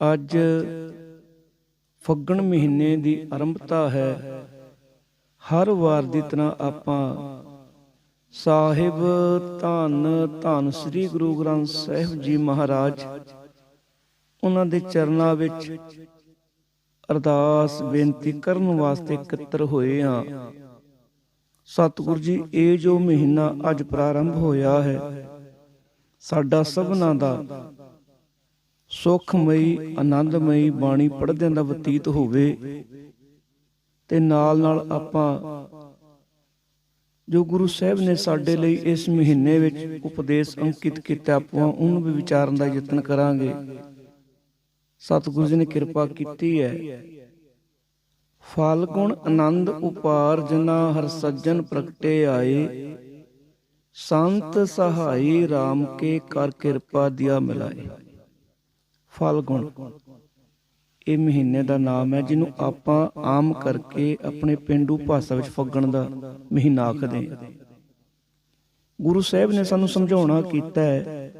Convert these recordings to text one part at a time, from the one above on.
ਅੱਜ ਫੱਗਣ ਮਹੀਨੇ ਦੀ ਆਰੰਭਤਾ ਹੈ। ਹਰ ਵਾਰ ਦੀ ਤਰ੍ਹਾਂ ਆਪਾਂ ਸਾਹਿਬ ਧੰਨ ਧੰਨ ਸ੍ਰੀ ਗੁਰੂ ਗ੍ਰੰਥ ਸਾਹਿਬ ਜੀ ਮਹਾਰਾਜ, ਉਹਨਾਂ ਦੇ ਚਰਨਾਂ ਵਿੱਚ ਅਰਦਾਸ ਬੇਨਤੀ ਕਰਨ ਵਾਸਤੇ ਇਕੱਤਰ ਹੋਏ ਹਾਂ। ਸਤਿਗੁਰੂ ਜੀ, ਇਹ ਜੋ ਮਹੀਨਾ ਅੱਜ ਪ੍ਰਾਰੰਭ ਹੋਇਆ ਹੈ, ਸਾਡਾ ਸਭਨਾ ਦਾ ਸੁਖਮਈ ਆਨੰਦਮਈ ਬਾਣੀ ਪੜ੍ਹਦਿਆਂ ਦਾ ਬਤੀਤ ਹੋਵੇ। ਤੇ ਨਾਲ ਨਾਲ ਆਪਾਂ ਜੋ ਗੁਰੂ ਸਾਹਿਬ ਨੇ ਸਾਡੇ ਲਈ ਇਸ ਮਹੀਨੇ ਵਿੱਚ ਉਪਦੇਸ਼ ਅੰਕਿਤ ਕੀਤਾ ਆਪਾਂ ਉਹਨੂੰ ਵੀ ਵਿਚਾਰਨ ਦਾ ਯਤਨ ਕਰਾਂਗੇ। ਸਤਿਗੁਰੂ ਜੀ ਨੇ ਕਿਰਪਾ ਕੀਤੀ ਹੈ। ਫਲ ਗੁਣ ਆਨੰਦ ਉਪਾਰ ਜਨਾ ਹਰ ਸੱਜਣ ਪ੍ਰਗਟੇ ਆਏ। ਸੰਤ ਸਹਾਈ RAM ਕੇ ਕਰ ਕਿਰਪਾ ਦਿਆ ਮਿਲਾਏ। ਫਲ ਇਹ ਮਹੀਨੇ ਦਾ ਨਾਮ ਹੈ ਜਿਹਨੂੰ ਆਪਾਂ ਆਮ ਕਰਕੇ ਆਪਣੇ ਪਿੰਡੂ ਭਾਸ਼ਾ ਵਿੱਚ ਫੱਗਣ ਦਾ ਮਹੀਨਾ ਆਖਦੇ ਹਾਂ। ਗੁਰੂ ਸਾਹਿਬ ਨੇ ਸਾਨੂੰ ਸਮਝਾਉਣਾ ਕੀਤਾ ਹੈ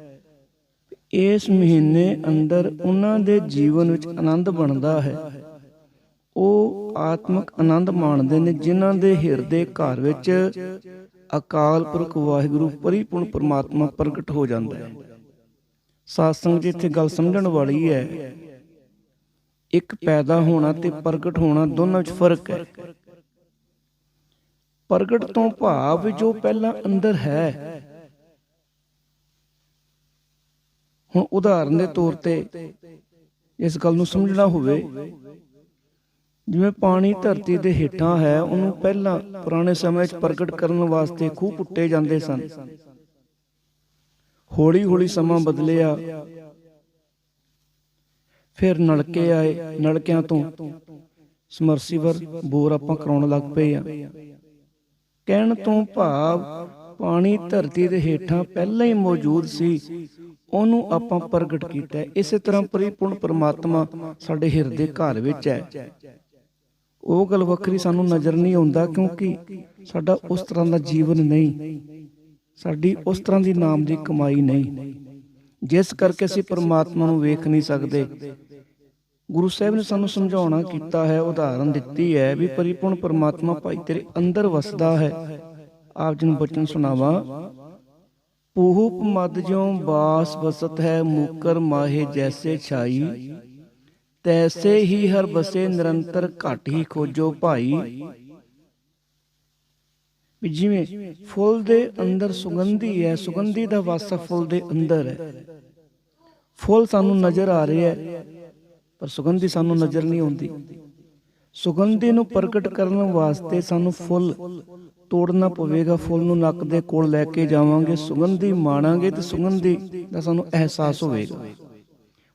ਇਸ ਮਹੀਨੇ ਅੰਦਰ ਉਹਨਾਂ ਦੇ ਜੀਵਨ ਵਿੱਚ ਆਨੰਦ ਬਣਦਾ ਹੈ। ਉਹ ਆਤਮਿਕ ਆਨੰਦ ਮਾਣਦੇ ਨੇ ਜਿਨ੍ਹਾਂ ਦੇ ਹਿਰਦੇ ਘਰ ਵਿੱਚ ਅਕਾਲ ਪੁਰਖ ਵਾਹਿਗੁਰੂ ਪਰਿਪੂਰਨ ਪਰਮਾਤਮਾ ਪ੍ਰਗਟ ਹੋ ਜਾਂਦਾ ਹੈ। ਸਾਧ ਸੰਗਤ ਜੀ ਇੱਥੇ ਗੱਲ ਸਮਝਣ ਵਾਲੀ ਹੈ। ਇੱਕ ਪੈਦਾ ਹੋਣਾ ਤੇ ਪ੍ਰਗਟ ਹੋਣਾ ਦੋਨਾਂ ਵਿੱਚ ਫ਼ਰਕ ਹੈ। ਪ੍ਰਗਟ ਤੋਂ ਭਾਵ ਜੋ ਪਹਿਲਾਂ ਅੰਦਰ ਹੈ। ਹੁਣ ਉਦਾਹਰਨ ਦੇ ਤੌਰ ਤੇ ਇਸ ਗੱਲ ਨੂੰ ਸਮਝਣਾ ਹੋਵੇ, ਜਿਵੇਂ ਪਾਣੀ ਧਰਤੀ ਦੇ ਹੇਠਾਂ ਹੈ, ਉਹਨੂੰ ਪਹਿਲਾਂ ਪੁਰਾਣੇ ਸਮੇਂ 'ਚ ਪ੍ਰਗਟ ਕਰਨ ਵਾਸਤੇ ਖੂਹ ਪੁੱਟੇ ਜਾਂਦੇ ਸਨ। ਹੌਲੀ ਹੌਲੀ ਸਮਾਂ ਬਦਲਿਆ। ਫਿਰ ਨਲਕੇ ਆਏ, ਨਲਕਿਆਂ ਤੋਂ ਸਮਰਸੀਵਰ ਬੋਰ ਆਪਾਂ ਕਰਾਉਣ ਲੱਗ ਪਏ ਆ। ਕਹਿਣ ਤੋਂ ਭਾਵ ਪਾਣੀ ਧਰਤੀ ਦੇ ਹੇਠਾਂ ਪਹਿਲਾਂ ਹੀ ਮੌਜੂਦ ਸੀ, ਉਹਨੂੰ ਆਪਾਂ ਪ੍ਰਗਟ ਕੀਤਾ। ਇਸੇ ਤਰ੍ਹਾਂ ਪਰਿਪੂਰਨ ਪਰਮਾਤਮਾ ਸਾਡੇ ਹਿਰਦੇ ਘਰ ਵਿੱਚ ਹੈ। ਉਹ ਗੱਲ ਵੱਖਰੀ ਸਾਨੂੰ ਨਜ਼ਰ ਨਹੀਂ ਆਉਂਦਾ ਕਿਉਂਕਿ ਸਾਡਾ ਉਸ ਤਰ੍ਹਾਂ ਦਾ ਜੀਵਨ ਨਹੀਂ। ਸਾਡੀ ਉਸ ਤਰ੍ਹਾਂ ਦੀ ਨਾਮ ਦੀ ਕਮਾਈ ਨਹੀਂ। ਜਿਸ ਕਰਕੇ ਅਸੀਂ ਪਰਮਾਤਮਾ ਨੂੰ ਵੇਖ ਨਹੀਂ ਸਕਦੇ। ਗੁਰੂ ਸਾਹਿਬ ਨੇ ਸਾਨੂੰ ਸਮਝਾਉਣਾ ਕੀਤਾ ਹੈ, ਉਦਾਹਰਨ ਦਿੱਤੀ ਹੈ ਵੀ ਪਰਿਪੂਰਨ ਪਰਮਾਤਮਾ ਭਾਈ ਤੇਰੇ ਅੰਦਰ ਵਸਦਾ ਹੈ। ਆਪ ਜੀ ਨੂੰ ਬਚਨ ਸੁਣਾਵਾ। ਪੂਹਪ ਮਦ ਜਿਉ ਬਾਸ ਬਸਤ ਹੈ, ਮੂਕਰ ਮਾਹੇ ਜੈਸੇ ਛਾਈ। ਤੈਸੇ ਹੀ ਹਰ ਬਸੇ ਨਿਰੰਤਰ ਘਟ ਹੀ ਖੋਜੋ ਭਾਈ। ਵੀ ਜਿਵੇਂ ਫੁੱਲ ਦੇ ਅੰਦਰ ਸੁਗੰਧੀ ਹੈ, ਸੁਗੰਧੀ ਦਾ ਵਾਸਾ ਫੁੱਲ ਦੇ ਅੰਦਰ ਹੈ। ਫੁੱਲ ਸਾਨੂੰ ਨਜ਼ਰ ਆ ਰਿਹਾ ਹੈ, ਪਰ ਸੁਗੰਧੀ ਸਾਨੂੰ ਨਜ਼ਰ ਨਹੀਂ ਆਉਂਦੀ। ਸੁਗੰਧੀ ਨੂੰ ਪ੍ਰਗਟ ਕਰਨ ਵਾਸਤੇ ਸਾਨੂੰ ਫੁੱਲ ਤੋੜਨਾ ਪਵੇਗਾ। ਫੁੱਲ ਨੂੰ ਨੱਕ ਦੇ ਕੋਲ ਲੈ ਕੇ ਜਾਵਾਂਗੇ, ਸੁਗੰਧੀ ਮਾਣਾਂਗੇ ਤੇ ਸੁਗੰਧੀ ਦਾ ਸਾਨੂੰ ਅਹਿਸਾਸ ਹੋਵੇਗਾ।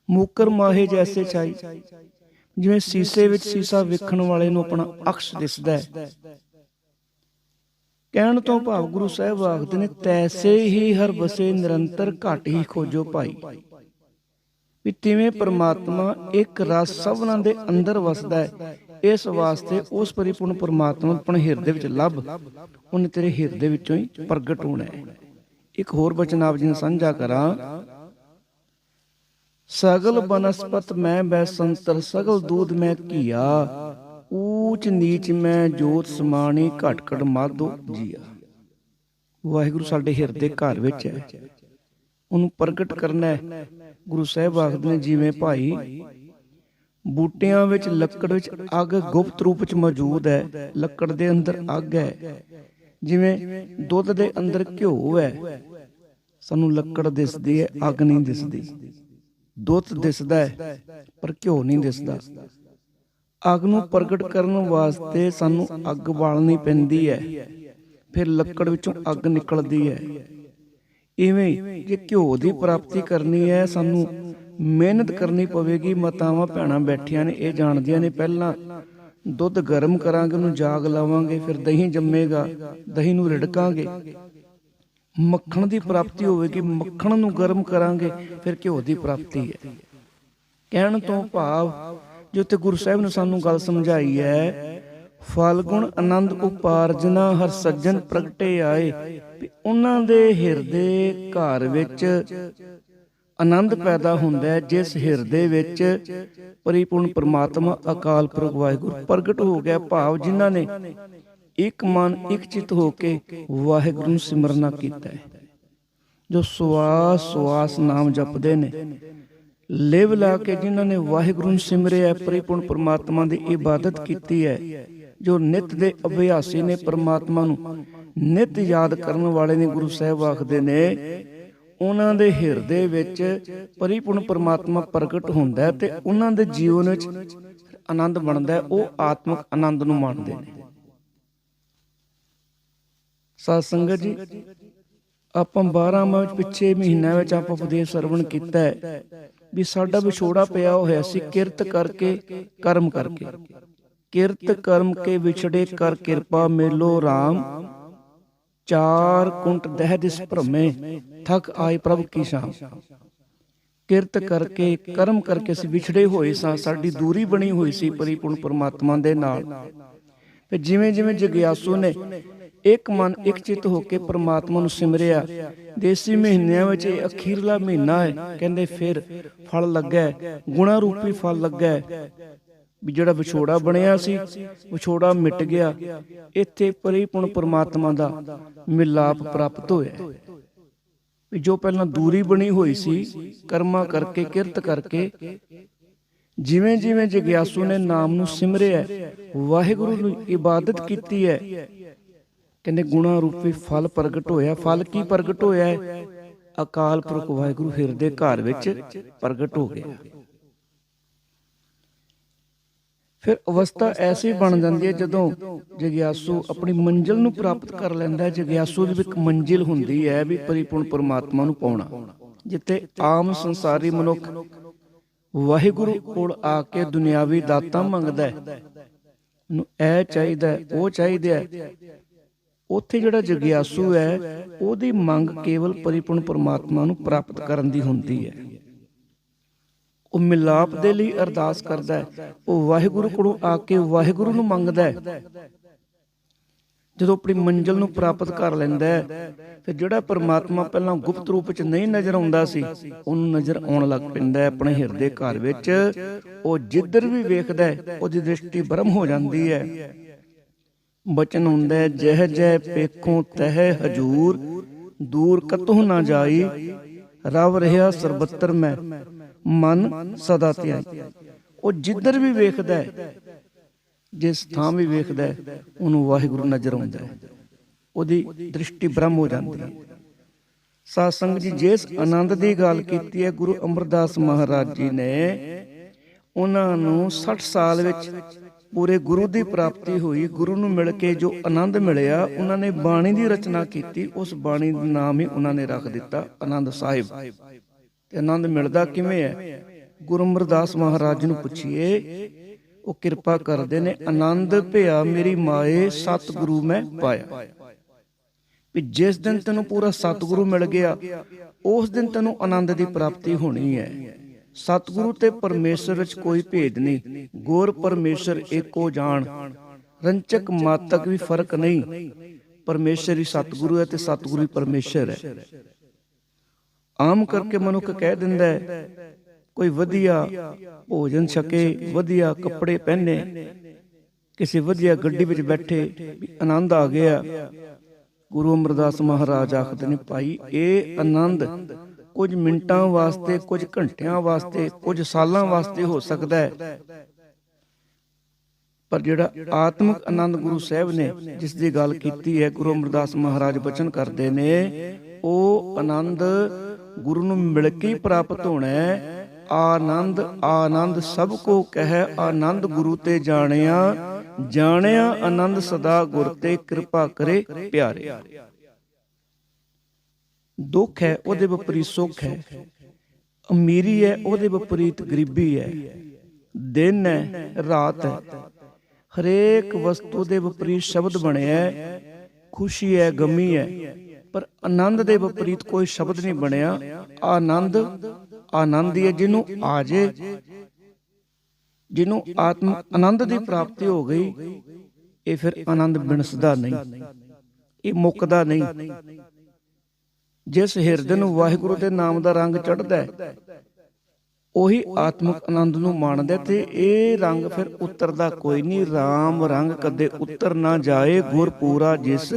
ਮੂਕਰ ਮਾਹੇ ਜੈਸੇ ਛਾਈ, ਜਿਵੇਂ ਸੀਸੇ ਵਿੱਚ ਸੀਸਾ ਵੇਖਣ ਵਾਲੇ ਨੂੰ ਆਪਣਾ ਅਕਸ਼ ਦਿਸਦਾ ਹੈ। ਕਹਿਣ ਤੋਂ ਭਾਵ ਗੁਰੂ ਸਾਹਿਬ ਆਖਦੇ ਨੇ, ਤੈਸੇ ਹੀ ਹਰ ਬਸੇ ਨਿਰੰਤਰ ਘਟ ਹੀ ਖੋਜੋ ਭਾਈ। ਵੀ ਤਿਵੇਂ ਪ੍ਰਮਾਤਮਾ ਇੱਕ ਰਸ ਸਭਨਾਂ ਦੇ ਅੰਦਰ ਵਸਦਾ ਹੈ, ਇਸ ਵਾਸਤੇ ਉਸ ਪਰਿਪੂਰਨ ਪ੍ਰਮਾਤਮਾ ਨੂੰ ਆਪਣੇ ਹਿਰਦੇ ਵਿੱਚ ਲੱਭ, ਉਹਨੇ ਤੇਰੇ ਹਿਰਦੇ ਵਿੱਚੋਂ ਹੀ ਪ੍ਰਗਟ ਹੋਣਾ ਹੈ। ਇੱਕ ਹੋਰ ਬਚਨ ਆਪ ਜੀ ਨੇ ਸਾਂਝਾ ਕਰਾਂ। ਸਗਲ ਬਨਸਪਤ ਮੈਂ ਬੈ ਸੰਤਰ, ਸਗਲ ਦੂਧ ਮੈਂ ਕੀਆ ਊਚ ਨੀਚ ਮੈਂ ਜੋਤ ਸਮਾਣੀ ਘਟ ਘਟ ਮਾਧੋ ਜੀਆ। ਵਾਹਿਗੁਰੂ ਸਾਡੇ ਹਿਰਦੇ ਘਰ ਵਿੱਚ ਹੈ। ਉਹਨੂੰ ਪ੍ਰਗਟ ਕਰਨਾ ਹੈ। ਗੁਰੂ ਸਾਹਿਬ ਆਖਦੇ ਨੇ, ਜਿਵੇਂ ਭਾਈ, ਬੂਟਿਆਂ ਵਿੱਚ ਲੱਕੜ ਵਿੱਚ ਅੱਗ ਗੁਪਤ ਰੂਪ ਵਿੱਚ ਮੌਜੂਦ ਹੈ। ਲੱਕੜ ਦੇ ਅੰਦਰ ਅੱਗ ਹੈ। ਜਿਵੇਂ ਦੁੱਧ ਦੇ ਅੰਦਰ ਘਿਓ ਹੈ। ਸਾਨੂੰ ਲੱਕੜ ਦਿਸਦੀ ਹੈ, ਅੱਗ ਨਹੀਂ ਦਿਸਦੀ। ਦੁੱਧ ਦਿਸਦਾ ਹੈ, ਪਰ ਘਿਓ ਨਹੀਂ ਦਿਸਦਾ। ਅੱਗ ਨੂੰ ਪ੍ਰਗਟ ਕਰਨ ਵਾਸਤੇ ਸਾਨੂੰ ਅੱਗ ਬਾਲਣੀ ਪੈਂਦੀ ਹੈ। ਫਿਰ ਲੱਕੜ ਵਿੱਚੋਂ ਅੱਗ ਨਿਕਲਦੀ ਹੈ। ਇਵੇਂ ਜੇ ਘਿਓ ਦੀ ਪ੍ਰਾਪਤੀ ਕਰਨੀ ਹੈ, ਸਾਨੂੰ ਮਿਹਨਤ ਕਰਨੀ ਪਵੇਗੀ। ਮਾਤਾਵਾਂ ਭੈਣਾਂ ਬੈਠੀਆਂ ਨੇ, ਇਹ ਜਾਣਦੀਆਂ ਨੇ, ਪਹਿਲਾਂ ਦੁੱਧ ਗਰਮ ਕਰਾਂਗੇ, ਉਹਨੂੰ ਜਾਗ ਲਾਵਾਂਗੇ, ਫਿਰ ਦਹੀਂ ਜੰਮੇਗਾ, ਦਹੀਂ ਨੂੰ ਰਿੜਕਾਂਗੇ। ਮੱਖਣ ਦੀ ਪ੍ਰਾਪਤੀ ਹੋਵੇਗੀ, ਮੱਖਣ ਨੂੰ ਗਰਮ ਕਰਾਂਗੇ, ਫਿਰ ਘਿਓ ਦੀ ਪ੍ਰਾਪਤੀ ਹੈ। ਕਹਿਣ ਤੋਂ ਭਾਵ ਜੋ ਤੇ ਗੁਰੂ ਸਾਹਿਬ ਨੇ ਸਾਨੂੰ ਗੱਲ ਸਮਝਾਈ ਹੈ ਫਲ ਆਨੰਦ ਉਪਾਰਜਨਾ ਹਰ ਸੱਜਣ ਪ੍ਰਗਟੇ ਆਏ, ਵੀ ਉਹਨਾਂ ਦੇ ਹਿਰਦੇ ਘਰ ਵਿੱਚ ਆਨੰਦ ਪੈਦਾ ਹੁੰਦਾ ਹੈ, ਜਿਸ ਹਿਰਦੇ ਵਿੱਚ ਪਰਿਪੂਰਨ ਪ੍ਰਮਾਤਮਾ, ਅਕਾਲ ਪੁਰਖ, ਵਾਹਿਗੁਰੂ ਪ੍ਰਗਟ ਹੋ ਗਿਆ ਭਾਵ ਜਿਨ੍ਹਾਂ ਨੇ ਇੱਕ ਮਨ, ਇੱਕ ਚਿਤ ਹੋ ਕੇ ਵਾਹਿਗੁਰੂ ਨੂੰ ਸਿਮਰਨਾ ਕੀਤਾ ਹੈ। ਜੋ ਸਵਾਸ ਸਵਾਸ ਨਾਮ ਜਪਦੇ ਨੇ ਲਿਵ ਲਾ ਕੇ ਜਿਨ੍ਹਾਂ ਨੇ ਵਾਹਿਗੁਰੂ ਨੂੰ ਸਿਮਰਿਆ ਪਰਿਪੂਰਨ ਪ੍ਰਮਾਤਮਾ ਦੀ ਇਬਾਦਤ ਕੀਤੀ ਹੈ, ਜੋ ਨਿਤ ਦੇ ਅਭਿਆਸੀ ਨੇ ਪ੍ਰਮਾਤਮਾ ਨੂੰ ਨਿਤ ਯਾਦ ਕਰਨ ਵਾਲੇ ਨੇ, ਗੁਰੂ ਸਾਹਿਬ ਆਖਦੇ ਨੇ, ਉਹਨਾਂ ਦੇ ਹਿਰਦੇ ਵਿੱਚ ਪਰਿਪੂਰਨ ਪ੍ਰਮਾਤਮਾ ਪ੍ਰਗਟ ਹੁੰਦਾ ਹੈ ਤੇ ਉਹਨਾਂ ਦੇ ਜੀਵਨ ਵਿੱਚ ਆਨੰਦ ਬਣਦਾ ਹੈ, ਉਹ ਆਤਮਿਕ ਆਨੰਦ ਨੂੰ ਮਾਣਦੇ ਨੇ। ਸਾਧ ਸੰਗਤ ਜੀ, ਆਪਾਂ 12 ਮਾਹ ਪਿੱਛੇ ਮਹੀਨਿਆਂ ਵਿੱਚ ਆਪਾਂ ਉਪਦੇਸ਼ ਸਰਵਣ ਕੀਤਾ ਹੈ ਵੀ ਸਾਡਾ ਵਿਛੋੜਾ ਪਿਆ ਹੋਇਆ ਸੀ, ਕਿਰਤ ਕਰਕੇ, ਕਰਮ ਕਰਕੇ। ਕਿਰਤ ਕਰਮ ਕੇ ਵਿਛੜੇ ਕਰ ਕਿਰਪਾ ਮੇਲੋ RAM ਚਾਰ ਕੁੰਟ ਦਹਿ ਦਿਸ ਭ੍ਰਮੇ, ਥਕ ਆਏ ਪ੍ਰਭ ਕੀ ਸ਼ਾਮ। ਕਿਰਤ ਕਰਕੇ, ਕਰਮ ਕਰਕੇ ਅਸੀਂ ਵਿਛੜੇ ਹੋਏ ਸਾਂ, ਸਾਡੀ ਦੂਰੀ ਬਣੀ ਹੋਈ ਸੀ ਪਰਿਪੂਰਨ ਪਰਮਾਤਮਾ ਦੇ ਨਾਲ। ਤੇ ਜਿਵੇਂ ਜਿਵੇਂ ਜਗਿਆਸੂ ਨੇ ਇੱਕ ਮਨ ਇੱਕ ਚਿੱਤ ਹੋ ਕੇ ਪ੍ਰਮਾਤਮਾ ਨੂੰ ਸਿਮਰਿਆ। ਦੇਸੀ ਮਹੀਨਿਆਂ ਵਿੱਚ ਇਹ ਅਖੀਰਲਾ ਮਹੀਨਾ ਹੈ। ਕਹਿੰਦੇ ਫਿਰ ਫਲ ਲੱਗਾ, ਗੁਣਾ ਰੂਪੀ ਫਲ ਲੱਗਾ। ਵੀ ਜਿਹੜਾ ਵਿਛੋੜਾ ਬਣਿਆ ਸੀ, ਵਿਛੋੜਾ ਮਿਟ ਗਿਆ। ਇੱਥੇ ਪਰਿਪੂਰਨ ਪ੍ਰਮਾਤਮਾ ਦਾ ਮਿਲਾਪ ਪ੍ਰਾਪਤ ਹੋਇਆ। ਵੀ ਜੋ ਪਹਿਲਾਂ ਦੂਰੀ ਬਣੀ ਹੋਈ ਸੀ, ਕਰਮਾ ਕਰਕੇ, ਕਿਰਤ ਕਰਕੇ ਜਿਵੇਂ ਜਿਵੇਂ ਜਗਿਆਸੂ ਨੇ ਨਾਮ ਨੂੰ ਸਿਮਰਿਆ, ਵਾਹਿਗੁਰੂ ਨੂੰ ਇਬਾਦਤ ਕੀਤੀ ਹੈ ਕਹਿੰਦੇ ਗੁਣਾ ਰੂਪੀ ਫਲ ਪ੍ਰਗਟ ਹੋਇਆ। ਫਲ ਕੀ ਪ੍ਰਗਟ ਹੋਇਆ? ਹੈ ਅਕਾਲ ਪੁਰਖ ਵਾਹਿਗੁਰੂ ਹਿਰਦੇ ਘਰ ਵਿੱਚ ਪ੍ਰਗਟ ਹੋ ਗਿਆ। ਫਿਰ ਅਵਸਥਾ ਐਸੀ ਬਣ ਜਾਂਦੀ ਹੈ ਜਦੋਂ ਜਗਿਆਸੂ ਆਪਣੀ ਮੰਜ਼ਿਲ ਨੂੰ ਪ੍ਰਾਪਤ ਕਰ ਲੈਂਦਾ ਹੈ। ਜਗਿਆਸੂ ਦੀ ਇੱਕ ਮੰਜ਼ਿਲ ਹੁੰਦੀ ਹੈ ਵੀ ਪਰਿਪੂਰਨ ਪਰਮਾਤਮਾ ਨੂੰ ਪਾਉਣਾ। ਜਿੱਥੇ ਆਮ ਸੰਸਾਰੀ ਮਨੁੱਖ ਵਾਹਿਗੁਰੂ ਕੋਲ ਆ ਕੇ ਦੁਨਿਆਵੀ ਦਾਤਾਂ ਮੰਗਦਾ ਹੈ। ਨੂੰ ਇਹ ਚਾਹੀਦਾ ਉਹ ਚਾਹੀਦਾ ਉੱਥੇ ਜਿਹੜਾ ਜਗਿਆਸੂ ਹੈ, ਉਹਦੀ ਮੰਗ ਕੇਵਲ ਪਰਿਪੂਰਨ ਪਰਮਾਤਮਾ ਨੂੰ ਪ੍ਰਾਪਤ ਕਰਨ ਦੀ ਹੁੰਦੀ ਹੈ। ਉਹ ਮਿਲਾਪ ਦੇ ਲਈ ਅਰਦਾਸ ਕਰਦਾ ਹੈ। ਉਹ ਵਾਹਿਗੁਰੂ ਕੋਲੋਂ ਆ ਕੇ ਵਾਹਿਗੁਰੂ ਨੂੰ ਮੰਗਦਾ ਹੈ। ਜਦੋਂ ਆਪਣੀ ਮੰਜ਼ਿਲ ਨੂੰ ਪ੍ਰਾਪਤ ਕਰ ਲੈਂਦਾ ਹੈ, ਤੇ ਜਿਹੜਾ ਪਰਮਾਤਮਾ ਪਹਿਲਾਂ ਗੁਪਤ ਰੂਪ ਵਿੱਚ ਨਹੀਂ ਨਜ਼ਰ ਆਉਂਦਾ ਸੀ, ਉਹਨੂੰ ਨਜ਼ਰ ਆਉਣ ਲੱਗ ਪੈਂਦਾ ਹੈ ਆਪਣੇ ਹਿਰਦੇ ਘਰ ਵਿੱਚ। ਉਹ ਜਿੱਧਰ ਵੀ ਵੇਖਦਾ ਹੈ, ਉਹਦੀ ਦ੍ਰਿਸ਼ਟੀ ਬ੍ਰਹਮ ਹੋ ਜਾਂਦੀ ਹੈ। ਬਚਨ ਹੁੰਦਾ ਹੈ ਜਹ ਜਹ ਪੇਖੋਂ ਤਹ ਹਜੂਰ, ਦੂਰ ਕਤਹੁ ਨਾ ਜਾਈ, ਰਵ ਰਿਹਾ ਸਰਬੱਤਰ ਮੈਂ, ਮਨ ਸਦਾ ਧਿਆਈ। ਉਹ ਜਿੱਧਰ ਵੀ ਵੇਖਦਾ ਹੈ, ਜਿਸ ਥਾਂ ਵੀ ਵੇਖਦਾ ਹੈ, ਉਹਨੂੰ ਵਾਹਿਗੁਰੂ ਨਜ਼ਰ ਆਉਂਦਾ ਹੈ। ਉਹਦੀ ਦ੍ਰਿਸ਼ਟੀ ਬ੍ਰਹਮ ਹੋ ਜਾਂਦੀ ਹੈ। ਸਾਧ ਸੰਗਤ ਜੀ, ਜਿਸ ਆਨੰਦ ਦੀ ਗੱਲ ਕੀਤੀ ਹੈ, ਗੁਰੂ ਅਮਰਦਾਸ ਮਹਾਰਾਜ ਜੀ ਨੇ, ਉਹਨਾਂ ਨੂੰ 60 ਸਾਲ ਵਿੱਚ ਪੂਰੇ ਗੁਰੂ ਦੀ ਪ੍ਰਾਪਤੀ ਹੋਈ। ਗੁਰੂ ਨੂੰ ਮਿਲ ਕੇ ਜੋ ਆਨੰਦ ਮਿਲਿਆ, ਉਹਨਾਂ ਨੇ ਬਾਣੀ ਦੀ ਰਚਨਾ ਕੀਤੀ। ਉਸ ਬਾਣੀ ਦਾ ਨਾਮ ਹੀ ਉਹਨਾਂ ਨੇ ਰੱਖ ਦਿੱਤਾ, ਆਨੰਦ ਸਾਹਿਬ। ਤੇ ਆਨੰਦ ਮਿਲਦਾ ਕਿਵੇਂ ਹੈ? ਗੁਰੂ ਅਮਰਦਾਸ ਮਹਾਰਾਜ ਨੂੰ ਪੁੱਛੀਏ, ਉਹ ਕਿਰਪਾ ਕਰਦੇ ਨੇ, ਆਨੰਦ ਭਿਆ ਮੇਰੀ ਮਾਏ, ਸਤਿਗੁਰੂ ਮੈਂ ਪਾਇਆ। ਵੀ ਜਿਸ ਦਿਨ ਤੈਨੂੰ ਪੂਰਾ ਸਤਿਗੁਰੂ ਮਿਲ ਗਿਆ, ਉਸ ਦਿਨ ਤੈਨੂੰ ਆਨੰਦ ਦੀ ਪ੍ਰਾਪਤੀ ਹੋਣੀ ਹੈ। ਸਤਿਗੁਰੂ ਤੇ ਪਰਮੇਸ਼ਰ ਵਿੱਚ ਕੋਈ ਭੇਦ ਨਹੀਂ। ਗੁਰ ਪਰਮੇਸ਼ਰ ਏਕੋ ਜਾਣ। ਰੰਚਕ ਮਾਤਕ ਵੀ ਫ਼ਰਕ ਨਹੀਂ। ਪਰਮੇਸ਼ਰ ਹੀ ਸਤਿਗੁਰੂ ਹੈ ਤੇ ਸਤਿਗੁਰੂ ਹੀ ਪਰਮੇਸ਼ਰ ਹੈ। ਆਮ ਕਰਕੇ ਮਨੁੱਖ ਕਹਿ ਦਿੰਦਾ ਹੈ, ਕੋਈ ਵਧੀਆ ਭੋਜਨ ਛਕੇ, ਵਧੀਆ ਕੱਪੜੇ ਪਹਿਨੇ, ਕਿਸੇ ਵਧੀਆ ਗੱਡੀ ਵਿੱਚ ਬੈਠੇ ਆਨੰਦ ਆ ਗਿਆ। ਗੁਰੂ ਅਮਰਦਾਸ ਮਹਾਰਾਜ ਆਖਦੇ ਨੇ, ਭਾਈ, ਇਹ ਆਨੰਦ ਕੁਝ ਮਿੰਟਾਂ ਵਾਸਤੇ, ਕੁਝ ਘੰਟਿਆਂ ਵਾਸਤੇ, ਕੁਝ ਸਾਲਾਂ ਵਾਸਤੇ ਹੋ ਸਕਦਾ ਹੈ। ਪਰ ਜਿਹੜਾ ਆਤਮਿਕ ਆਨੰਦ ਗੁਰੂ ਸਾਹਿਬ ਨੇ ਜਿਸ ਦੀ ਗੱਲ ਕੀਤੀ ਹੈ, ਗੁਰੂ ਅਮਰਦਾਸ ਮਹਾਰਾਜ ਬਚਨ ਕਰਦੇ ਨੇ, ਉਹ ਆਨੰਦ ਗੁਰੂ ਨੂੰ ਮਿਲ ਕੇ ਪ੍ਰਾਪਤ ਹੋਣਾ ਹੈ। ਆਨੰਦ ਆਨੰਦ ਸਭ ਕੋ ਕਹਿ, ਆਨੰਦ ਗੁਰੂ ਤੇ ਜਾਣਿਆ ਜਾਣਿਆ ਆਨੰਦ ਸਦਾ ਗੁਰ ਤੇ ਕਿਰਪਾ ਕਰੇ ਪਿਆਰੇ। ਦੁੱਖ ਹੈ ਉਹਦੇ ਵਿਪਰੀਤ ਸੁੱਖ ਹੈ। ਅਮੀਰੀ ਹੈ ਉਹਦੇ ਵਿਪਰੀਤ ਗਰੀਬੀ ਹੈ। ਦਿਨ ਹੈ ਰਾਤ ਹੈ। ਹਰੇਕ ਵਸਤੂ ਦੇ ਵਿਪਰੀਤ ਸ਼ਬਦ ਬਣਿਆ ਹੈ। ਖੁਸ਼ੀ ਹੈ ਗਮੀ ਹੈ। ਪਰ ਆਨੰਦ ਦੇ ਵਿਪਰੀਤ ਕੋਈ ਸ਼ਬਦ ਨਹੀਂ ਬਣਿਆ। ਆਨੰਦ ਆਨੰਦ ਹੀ ਹੈ ਜਿਹਨੂੰ ਆ ਜੇ ਜਿਹਨੂੰ ਆਤਮ ਆਨੰਦ ਦੀ ਪ੍ਰਾਪਤੀ ਹੋ ਗਈ। ਇਹ ਫਿਰ ਆਨੰਦ ਬਿਨਸਦਾ ਨਹੀਂ। ਇਹ ਮੁੱਕਦਾ ਨਹੀਂ। ਜਿਸ ਹਿਰਦੇ ਨੂੰ ਵਾਹਿਗੁਰੂ ਦੇ ਨਾਮ ਦਾ ਰੰਗ ਚੜ੍ਹਦਾ ਹੈ, ਉਹੀ ਆਤਮਿਕ ਆਨੰਦ ਨੂੰ ਮਾਣਦਾ ਤੇ ਇਹ ਰੰਗ ਫਿਰ ਉਤਰਦਾ ਕੋਈ ਨਹੀਂ। RAM ਰੰਗ ਕਦੇ ਉਤਰ ਨਾ ਜਾਏ ਗੁਰ ਪੂਰਾ ਜਿਸ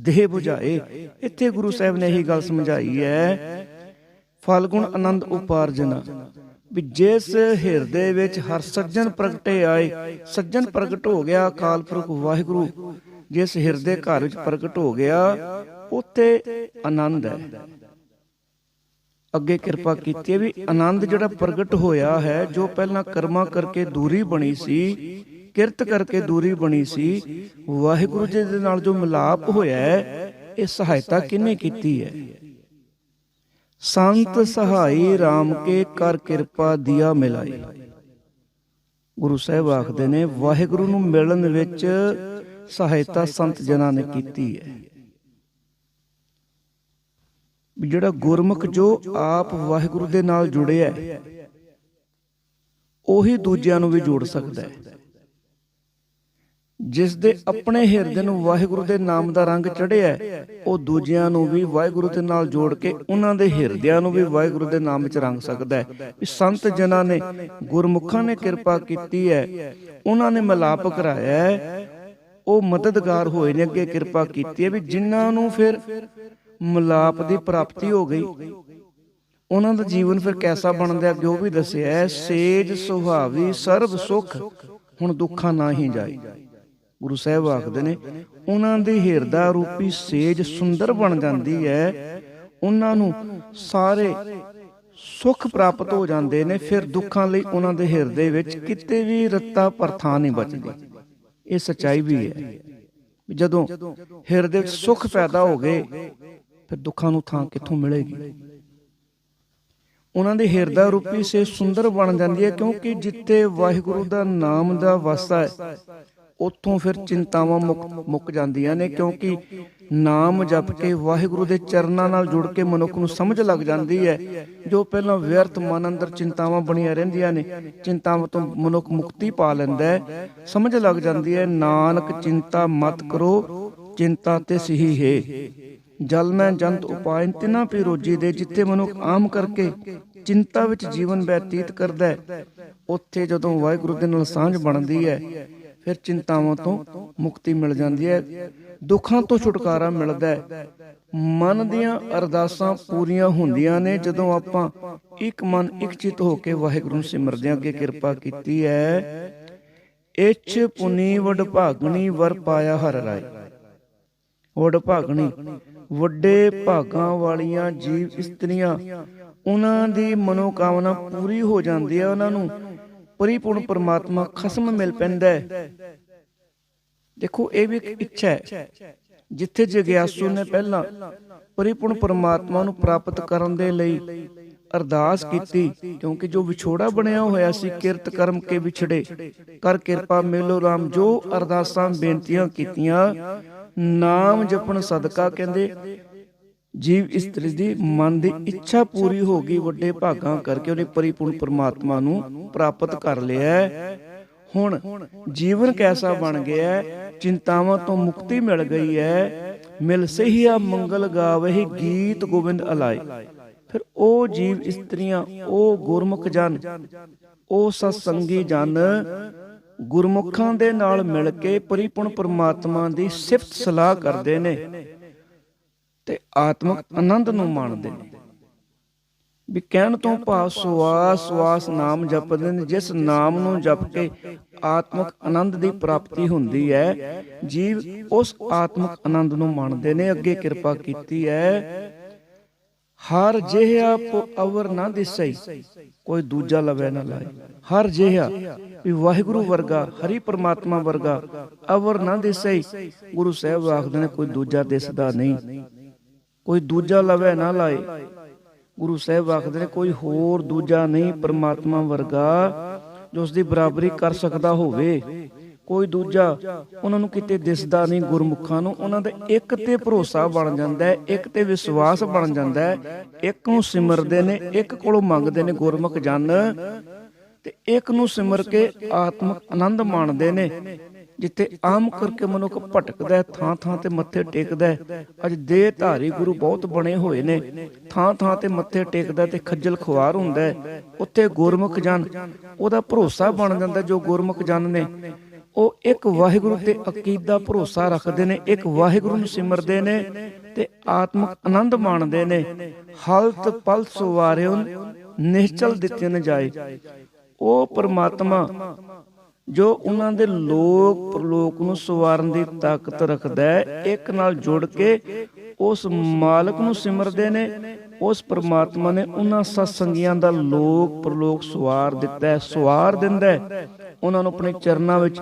ਦੇਹ 부ਝਾਏ ਇੱਥੇ ਗੁਰੂ ਸਾਹਿਬ ਨੇ ਇਹੀ ਗੱਲ ਸਮਝਾਈ ਹੈ, ਫਲਗੁਣ ਆਨੰਦ ਉਪਾਰਜਨਾ, ਵੀ ਜਿਸ ਹਿਰਦੇ ਵਿੱਚ ਹਰ ਸੱਜਣ ਪ੍ਰਗਟੇ ਆਏ, ਸੱਜਣ ਪ੍ਰਗਟ ਹੋ ਗਿਆ ਅਕਾਲ ਪੁਰਖ ਵਾਹਿਗੁਰੂ, ਜਿਸ ਹਿਰਦੇ ਘਰ ਵਿੱਚ ਪ੍ਰਗਟ ਹੋ ਗਿਆ ਉੱਥੇ ਆਨੰਦ ਹੈ। ਅੱਗੇ ਕਿਰਪਾ ਕੀਤੀ ਵੀ ਆਨੰਦ ਜਿਹੜਾ ਪ੍ਰਗਟ ਹੋਇਆ ਹੈ, ਜੋ ਪਹਿਲਾਂ ਕਰਮਾਂ ਕਰਕੇ ਦੂਰੀ ਬਣੀ ਸੀ, ਕਿਰਤ ਕਰਕੇ ਦੂਰੀ ਬਣੀ ਸੀ, ਵਾਹਿਗੁਰੂ ਜੀ ਦੇ ਨਾਲ ਜੋ ਮਿਲਾਪ ਹੋਇਆ ਹੈ, ਇਹ ਸਹਾਇਤਾ ਕਿਹਨੇ ਕੀਤੀ ਹੈ? ਸੰਤ ਸਹਾਈ RAM ਕੇ ਕਰ ਕਿਰਪਾ ਦਿਆ ਮਿਲਾਈ। ਗੁਰੂ ਸਾਹਿਬ ਆਖਦੇ ਨੇ, ਵਾਹਿਗੁਰੂ ਨੂੰ ਮਿਲਣ ਵਿੱਚ ਸਹਾਇਤਾ ਸੰਤ ਜਨਾਂ ਨੇ ਕੀਤੀ ਹੈ। ਜਿਹੜਾ ਗੁਰਮੁਖ ਜੋ ਆਪ ਵਾਹਿਗੁਰੂ ਦੇ ਨਾਲ ਜੁੜਿਆ ਹੈ, ਉਹੀ ਦੂਜਿਆਂ ਨੂੰ ਵੀ ਜੋੜ ਸਕਦਾ ਹੈ। ਜਿਸ ਦੇ ਆਪਣੇ ਹਿਰਦੇ ਨੂੰ ਵਾਹਿਗੁਰੂ ਦੇ ਨਾਮ ਦਾ ਰੰਗ ਚੜ੍ਹਿਆ ਉਹ ਦੂਜਿਆਂ ਨੂੰ ਵੀ ਵਾਹਿਗੁਰੂ ਦੇ ਨਾਲ ਜੋੜ ਕੇ ਉਹਨਾਂ ਦੇ ਹਿਰਦਿਆਂ ਨੂੰ ਵੀ ਵਾਹਿਗੁਰੂ ਦੇ ਨਾਮ ਵਿੱਚ ਰੰਗ ਸਕਦਾ ਹੈ। ਵੀ ਸੰਤ ਜਨਾਂ ਨੇ ਗੁਰਮੁਖਾਂ ਨੇ ਕਿਰਪਾ ਕੀਤੀ ਹੈ, ਉਹਨਾਂ ਨੇ ਮਿਲਾਪ ਕਰਾਇਆ ਹੈ, ਉਹ ਮਦਦਗਾਰ ਹੋਏ ਨੇ ਅੱਗੇ ਕਿਰਪਾ ਕੀਤੀ ਹੈ, ਵੀ ਜਿਨ੍ਹਾਂ ਨੂੰ ਫਿਰ ਮਿਲਾਪ ਦੀ ਪ੍ਰਾਪਤੀ ਹੋ ਗਈ। ਉਹਨਾਂ ਦਾ ਜੀਵਨ ਫਿਰ ਕੈਸਾ ਬਣਦਾ ਅੱਗੇ ਉਹ ਵੀ ਦੱਸਿਆ ਹੈ ਸੇਜ ਸੁਹਾਵੀ ਸਰਬ ਸੁਖ, ਹੁਣ ਦੁੱਖਾਂ ਨਾ ਹੀ ਜਾਏ। ਗੁਰੂ ਸਾਹਿਬ ਆਖਦੇ ਨੇ, ਉਹਨਾਂ ਦੇ ਹਿਰਦਾ ਰੂਪੀ ਸੇਜ ਸੁੰਦਰ ਬਣ ਜਾਂਦੀ ਹੈ। ਉਹਨਾਂ ਨੂੰ ਸਾਰੇ ਸੁਖ ਪ੍ਰਾਪਤ ਹੋ ਜਾਂਦੇ ਨੇ, ਫਿਰ ਦੁੱਖਾਂ ਲਈ ਉਹਨਾਂ ਦੇ ਹਿਰਦੇ ਵਿੱਚ ਕਿਤੇ ਵੀ ਰੱਤਾ ਪਰਥਾ ਨਹੀਂ ਬਚਦੀ। ਇਹ ਸਚਾਈ ਵੀ ਹੈ। ਜਦੋਂ ਹਿਰਦੇ ਵਿੱਚ ਸੁਖ ਪੈਦਾ ਹੋ ਗਏ ਫਿਰ ਦੁੱਖਾਂ ਨੂੰ ਥਾਂ ਕਿੱਥੋਂ ਮਿਲੇਗੀ? ਉਹਨਾਂ ਦੇ ਹਿਰਦਾ ਰੂਪੀ ਸੇ ਸੁੰਦਰ ਬਣ ਜਾਂਦੀ ਹੈ ਕਿਉਂਕਿ ਜਿੱਥੇ ਵਾਹਿਗੁਰੂ ਦਾ ਨਾਮ ਦਾ ਵਾਸਾ ਹੈ ਉੱਥੋਂ ਫਿਰ ਚਿੰਤਾਵਾਂ ਮੁੱਕ ਮੁੱਕ ਜਾਂਦੀਆਂ ਨੇ ਕਿਉਂਕਿ ਨਾਮ ਜਪ ਕੇ ਵਾਹਿਗੁਰੂ ਦੇ ਚਰਨਾਂ ਨਾਲ ਜੁੜ ਕੇ ਮਨੁੱਖ ਨੂੰ ਸਮਝ ਲੱਗ ਜਾਂਦੀ ਹੈ ਜੋ ਪਹਿਲਾਂ ਵਿਅਰਥ ਮਨ ਅੰਦਰ ਚਿੰਤਾਵਾਂ ਬਣੀਆਂ ਰਹਿੰਦੀਆਂ ਨੇ ਚਿੰਤਾਵਾਂ ਤੋਂ ਮਨੁੱਖ ਮੁਕਤੀ ਪਾ ਲੈਂਦਾ ਹੈ ਸਮਝ ਲੱਗ ਜਾਂਦੀ ਹੈ ਨਾਨਕ ਚਿੰਤਾ ਮਤ ਕਰੋ ਚਿੰਤਾ ਤੇ ਸਹੀ ਹੈ। ਜਲ ਮੈਂ ਜੰਤ ਉਪਾਇਨ, ਤਿਨਾ ਪੀ ਰੋਜੀ ਦੇ ਜਿੱਥੇ ਮਨੁੱਖ ਆਮ ਕਰਕੇ ਚਿੰਤਾ ਵਿੱਚ ਜੀਵਨ ਬਤੀਤ ਕਰਦਾ ਹੈ, ਉੱਥੇ ਜਦੋਂ ਵਾਹਿਗੁਰੂ ਦੇ ਨਾਲ ਸਾਂਝ ਬਣਦੀ ਹੈ, ਫਿਰ ਚਿੰਤਾਵਾਂ ਤੋਂ ਮੁਕਤੀ ਮਿਲ ਜਾਂਦੀ ਹੈ, ਦੁੱਖਾਂ ਤੋਂ ਛੁਟਕਾਰਾ ਮਿਲਦਾ ਹੈ। ਮਨ ਦੀਆਂ ਅਰਦਾਸਾਂ ਪੂਰੀਆਂ ਹੁੰਦੀਆਂ ਨੇ, ਜਦੋਂ ਆਪਾਂ ਇੱਕ ਮਨ ਇੱਕ ਚਿਤ ਹੋ ਕੇ ਵਾਹਿਗੁਰੂ ਨੂੰ ਸਿਮਰਦੇ ਹਾਂ ਅੱਗੇ ਕਿਰਪਾ ਕੀਤੀ ਹੈ, ਇਛ ਪੁਨੀ ਵਡ ਭਾਗਣੀ ਵਰ ਪਾਇਆ ਹਰ ਰਾਏ। ਵਡ ਭਾਗਣੀ ਵੱਡੇ ਭਾਗਾਂ ਵਾਲੀਆਂ ਜੀਵ ਇਸਤਰੀਆਂ, ਉਹਨਾਂ ਦੀ ਮਨੋਕਾਮਨਾ ਪੂਰੀ ਹੋ ਜਾਂਦੀ ਹੈ, ਉਹਨਾਂ ਨੂੰ ਪਰਿਪੂਰਨ ਪਰਮਾਤਮਾ ਖਸਮ ਮਿਲ ਪੈਂਦਾ ਹੈ। ਦੇਖੋ, ਇਹ ਵੀ ਇੱਕ ਇੱਛਾ ਹੈ। ਜਿੱਥੇ ਜਗਿਆਸੂ ਨੇ ਪਹਿਲਾਂ ਪਰਿਪੂਰਨ ਪਰਮਾਤਮਾ ਨੂੰ ਪ੍ਰਾਪਤ ਕਰਨ ਦੇ ਲਈ ਅਰਦਾਸ ਕੀਤੀ, ਕਿਉਂਕਿ ਜੋ ਵਿਛੋੜਾ ਬਣਿਆ ਹੋਇਆ ਸੀ, ਕਿਰਤ ਕਰਮ ਕੇ ਵਿਛੜੇ, ਕਰ ਕਿਰਪਾ ਮੇਲੋ RAM ਜੋ ਅਰਦਾਸਾਂ ਬੇਨਤੀਆਂ ਕੀਤੀਆਂ ਨਾਮ ਜਪਣ ਸਦਕਾ ਕਹਿੰਦੇ, ਜੀਵ ਇਸਤਰੀ ਦੀ ਮਨ ਦੀ ਇੱਛਾ ਪੂਰੀ ਹੋ ਗਈ, ਵੱਡੇ ਭਾਗਾਂ ਕਰਕੇ ਉਹਨੇ ਪਰਿਪੂਰਨ ਪਰਮਾਤਮਾ ਨੂੰ ਪ੍ਰਾਪਤ ਕਰ ਲਿਆ ਹੁਣ ਜੀਵਨ ਕੈਸਾ ਬਣ ਗਿਆ ਚਿੰਤਾਵਾਂ ਤੋਂ ਮੁਕਤੀ ਮਿਲ ਗਈ ਹੈ। ਮਿਲ ਸਹੀਆ ਮੰਗਲ ਗਾਵਹਿ ਗੀਤ ਗੋਬਿੰਦ ਅਲਾਏ। ਫਿਰ ਉਹ ਜੀਵ ਇਸਤਰੀਆਂ, ਉਹ ਗੁਰਮੁਖ ਜਨ, ਉਹ ਸਤਸੰਗੀ ਜਨ ਗੁਰਮੁਖਾਂ ਦੇ ਨਾਲ ਮਿਲ ਕੇ ਪਰਿਪੂਰਨ ਪਰਮਾਤਮਾ ਦੀ ਸਿਫਤ ਸਲਾਹ ਕਰਦੇ ਨੇ ਤੇ ਆਤਮਿਕ ਆਨੰਦ ਨੂੰ ਮਾਣਦੇ ਨੇ। ਵੀ ਕਹਿਣ ਤੋਂ ਭਾਵ ਸੁਆਸ ਸਵਾਸ ਨਾਮ ਜਪਦੇ ਨੇ, ਜਿਸ ਨਾਮ ਨੂੰ ਜਪ ਕੇ ਆਤਮਿਕ ਆਨੰਦ ਦੀ ਪ੍ਰਾਪਤੀ ਹੁੰਦੀ ਹੈ, ਜੀਵ ਉਸ ਆਤਮਿਕ ਆਨੰਦ ਨੂੰ ਮਾਣਦੇ ਨੇ। ਅੱਗੇ ਕਿਰਪਾ ਕੀਤੀ ਹੈ ਹਰ ਜਿਹਾ ਅਵਰ ਨਾ ਦਿਸਈ, ਕੋਈ ਦੂਜਾ ਲਵੇ ਨਾ ਲਾਏ। ਹਰ ਜਿਹਾ ਵੀ ਵਾਹਿਗੁਰੂ ਵਰਗਾ, ਹਰੀ ਪ੍ਰਮਾਤਮਾ ਵਰਗਾ ਅਵਰ ਨਾ ਦਿਸਈ, ਗੁਰੂ ਸਾਹਿਬ ਆਖਦੇ ਨੇ ਕੋਈ ਦੂਜਾ ਦਿਸਦਾ ਨਹੀਂ। ਕੋਈ ਦੂਜਾ ਲਵੇ ਨਾ ਲਾਏ। ਗੁਰੂ ਸਾਹਿਬ ਆਖਦੇ ਨੇ ਕੋਈ ਹੋਰ ਦੂਜਾ ਨਹੀਂ, ਪ੍ਰਮਾਤਮਾ ਵਰਗਾ, ਜੋ ਉਸ ਦੀ ਬਰਾਬਰੀ ਕਰ ਸਕਦਾ ਹੋਵੇ। ਕੋਈ ਦੂਜਾ ਉਹਨਾਂ ਨੂੰ ਕਿਤੇ ਦਿਸਦਾ ਨਹੀਂ, ਗੁਰਮੁਖਾਂ ਨੂੰ। ਉਹਨਾਂ ਦਾ ਇੱਕ ਤੇ ਭਰੋਸਾ ਬਣ ਜਾਂਦਾ ਹੈ, ਇੱਕ ਤੇ ਵਿਸ਼ਵਾਸ ਬਣ ਜਾਂਦਾ ਹੈ। ਇੱਕ ਨੂੰ ਸਿਮਰਦੇ ਨੇ, ਇੱਕ ਕੋਲੋਂ ਮੰਗਦੇ ਨੇ ਗੁਰਮੁਖ ਜਨ। ਤੇ ਇੱਕ ਨੂੰ ਸਿਮਰ ਕੇ ਆਤਮਿਕ ਆਨੰਦ ਮਾਣਦੇ ਨੇ, ਜਿੱਥੇ ਆਮ ਕਰਕੇ ਮਨੁੱਖ ਭਟਕਦਾ ਥਾਂ ਥਾਂ ਤੇ ਮੱਥੇ ਟੇਕਦਾ ਅੱਜ ਦੇਹ ਧਾਰੀ ਗੁਰੂ ਬਹੁਤ ਬਣੇ ਹੋਏ ਨੇ। ਥਾਂ ਥਾਂ ਤੇ ਮੱਥੇ ਟੇਕਦਾ ਤੇ ਖੱਜਲ ਖੁਆਰ ਹੁੰਦਾ ਹੈ। ਉੱਥੇ ਗੁਰਮੁਖ ਜਨ, ਉਹਦਾ ਭਰੋਸਾ ਬਣ ਜਾਂਦਾ ਜੋ ਗੁਰਮੁਖ ਜਨ ਨੇ। ਉਹ ਇੱਕ ਵਾਹਿਗੁਰੂ ਤੇ ਅਕੀਦਾ ਭਰੋਸਾ ਰੱਖਦੇ ਨੇ ਇੱਕ ਵਾਹਿਗੁਰੂ ਨੂੰ ਸਿਮਰਦੇ ਨੇ ਤੇ ਆਤਮਿਕ ਆਨੰਦ ਮਾਣਦੇ ਨੇ। ਹਲਤ ਪਲ ਸੁਵਾਰਿਓ ਨਿਸ਼ਚਲ ਦਿੱਤੇ ਨ ਜਾਏ ਉਹ ਪਰਮਾਤਮਾ ਜੋ ਉਹਨਾਂ ਦੇ ਲੋਕ ਪ੍ਰਲੋਕ ਨੂੰ ਸਵਾਰਨ ਦੀ ਤਾਕਤ ਰੱਖਦਾ ਹੈ ਇੱਕ ਨਾਲ ਜੁੜ ਕੇ ਉਸ ਮਾਲਕ ਨੂੰ ਸਿਮਰਦੇ ਨੇ ਉਸ ਪ੍ਰਮਾਤਮਾ ਨੇ ਉਹਨਾਂ ਸਤਸੰਗੀਆਂ ਦਾ ਲੋਕ ਪ੍ਰਲੋਕ ਸਵਾਰ ਦਿੱਤਾ ਹੈ ਸਵਾਰ ਦਿੰਦਾ ਹੈ। ਉਹਨਾਂ ਨੂੰ ਆਪਣੇ ਚਰਨਾਂ ਵਿੱਚ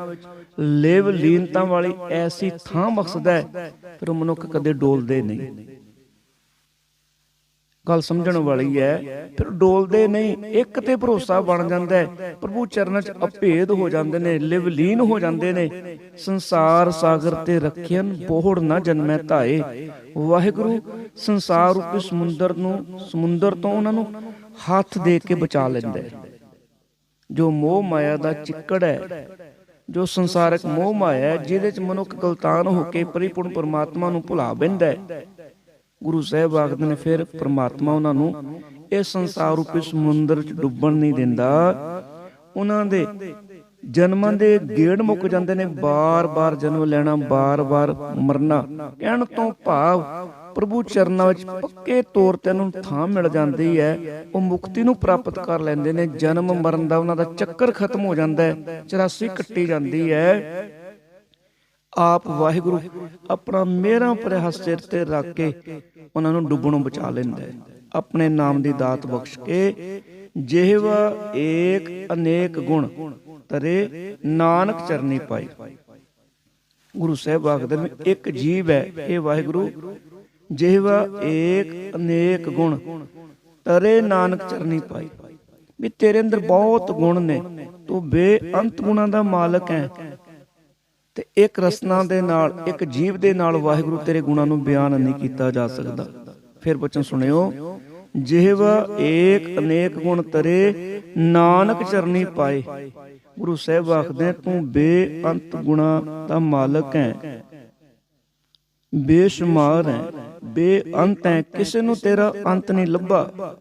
ਲੇਵ ਲੀਨਤਾ ਵਾਲੀ ਐਸੀ ਥਾਂ ਬਖਸ਼ਦਾ ਹੈ, ਫਿਰ ਉਹ ਮਨੁੱਖ ਕਦੇ ਡੋਲਦੇ ਨਹੀਂ। ਗੱਲ ਸਮਝਣ ਵਾਲੀ ਹੈ, ਫਿਰ ਡੋਲਦੇ ਨਹੀਂ, ਇੱਕ ਤੇ ਭਰੋਸਾ ਬਣ ਜਾਂਦਾ ਹੈ, ਪ੍ਰਭੂ ਚਰਨਾਂ 'ਚ ਅਭੇਦ ਹੋ ਜਾਂਦੇ ਨੇ ਲਿਵਲੀਨ ਹੋ ਜਾਂਦੇ ਨੇ। ਸੰਸਾਰ ਸਾਗਰ ਤੇ ਰੱਖਿਆਨ ਬੋਹੜ ਨਾ ਜਨਮੈ ਧਾਏ। ਵਾਹਿਗੁਰੂ ਸੰਸਾਰ ਰੂਪੀ ਸਮੁੰਦਰ ਨੂੰ, ਸਮੁੰਦਰ ਤੋਂ ਉਹਨਾਂ ਨੂੰ ਹੱਥ ਦੇ ਕੇ ਬਚਾ ਲੈਂਦਾ ਹੈ। ਜੋ ਮੋਹ ਮਾਇਆ ਦਾ ਚਿੱਕੜ ਹੈ, ਜੋ ਸੰਸਾਰਕ ਮੋਹ ਮਾਇਆ ਹੈ, ਜਿਹਦੇ ਚ ਮਨੁੱਖ ਗਲਤਾਨ ਹੋ ਕੇ ਪਰਿਪੂਰਨ ਪਰਮਾਤਮਾ ਨੂੰ ਭੁਲਾ ਬੈਂਦਾ ਹੈ। ਗੁਰੂ ਸਾਹਿਬ ਆਖਦੇ ਨੇ, ਫਿਰ ਪ੍ਰਮਾਤਮਾ ਉਹਨਾਂ ਨੂੰ ਇਹ ਸੰਸਾਰ ਰੂਪੀ ਸਮੁੰਦਰ ਚ ਡੁੱਬਣ ਨਹੀਂ ਦਿੰਦਾ। ਉਹਨਾਂ ਦੇ ਜਨਮਾਂ ਦੇ ਗੇੜ ਮੁੱਕ ਜਾਂਦੇ ਨੇ ਬਾਰ-ਬਾਰ ਜਨਮ ਲੈਣਾ ਬਾਰ-ਬਾਰ ਮਰਨਾ। ਕਹਿਣ ਤੋਂ ਭਾਵ ਪ੍ਰਭੂ ਚਰਨਾਂ ਵਿੱਚ ਪੱਕੇ ਤੌਰ ਤੇ ਉਹਨੂੰ ਥਾਂ ਮਿਲ ਜਾਂਦੀ ਹੈ, ਉਹ ਮੁਕਤੀ ਨੂੰ ਪ੍ਰਾਪਤ ਕਰ ਲੈਂਦੇ ਨੇ, ਜਨਮ ਮਰਨ ਦਾ ਉਹਨਾਂ ਦਾ ਚੱਕਰ ਖਤਮ ਹੋ ਜਾਂਦਾ ਹੈ 84 ਕੱਟੀ ਜਾਂਦੀ ਹੈ। ਆਪ ਵਾਹਿਗੁਰੂ ਆਪਣਾ ਮੇਰਾ ਭਰਿਆ ਸਿਰ ਤੇ ਰੱਖ ਕੇ ਉਹਨਾਂ ਨੂੰ ਡੁੱਬਣੋਂ ਬਚਾ ਲੈਂਦਾ ਹੈ। ਆਪਣੇ ਨਾਮ ਦੀ ਦਾਤ ਬਖਸ਼ ਕੇ, ਜਿਹਵਾ ਏਕ ਅਨੇਕ ਗੁਣ ਤਰੇ ਨਾਨਕ ਚਰਨੀ ਪਾਈ। ਗੁਰੂ ਸਾਹਿਬ ਆਖਦੇ ਨੇ, ਇੱਕ ਜੀਵ ਹੈ, ਇਹ ਵਾਹਿਗੁਰੂ ਜਿਹਵਾ ਏਕ ਅਨੇਕ ਗੁਣ, ਤਰੇ ਨਾਨਕ ਚਰਨੀ ਪਾਈ। ਵੀ ਤੇਰੇ ਅੰਦਰ ਬਹੁਤ ਗੁਣ ਨੇ, ਤੂੰ ਬੇਅੰਤ ਗੁਣਾਂ ਦਾ ਮਾਲਕ ਹੈ। ਤੇ ਇੱਕ ਰਸਨਾ ਦੇ ਨਾਲ, ਇੱਕ ਜੀਵ ਦੇ ਨਾਲ ਵਾਹਿਗੁਰੂ ਤੇਰੇ ਗੁਣਾਂ ਨੂੰ ਬਿਆਨ ਨਹੀਂ ਕੀਤਾ ਜਾ ਸਕਦਾ। ਫਿਰ ਬਚਨ ਸੁਣਿਓ ਜਿਹਵਾ ਏਕ ਅਨੇਕ ਗੁਣ ਤਰੇ ਨਾਨਕ ਚਰਨੀ ਪਾਏ। ਗੁਰੂ ਸਾਹਿਬ ਆਖਦੇ ਤੂੰ ਬੇਅੰਤ ਗੁਣਾਂ ਦਾ ਮਾਲਕ ਹੈ। ਬੇਸ਼ੁਮਾਰ ਹੈ, ਬੇਅੰਤ ਹੈ, ਕਿਸੇ ਨੂੰ ਤੇਰਾ ਅੰਤ ਨਹੀਂ ਲੱਭਾ।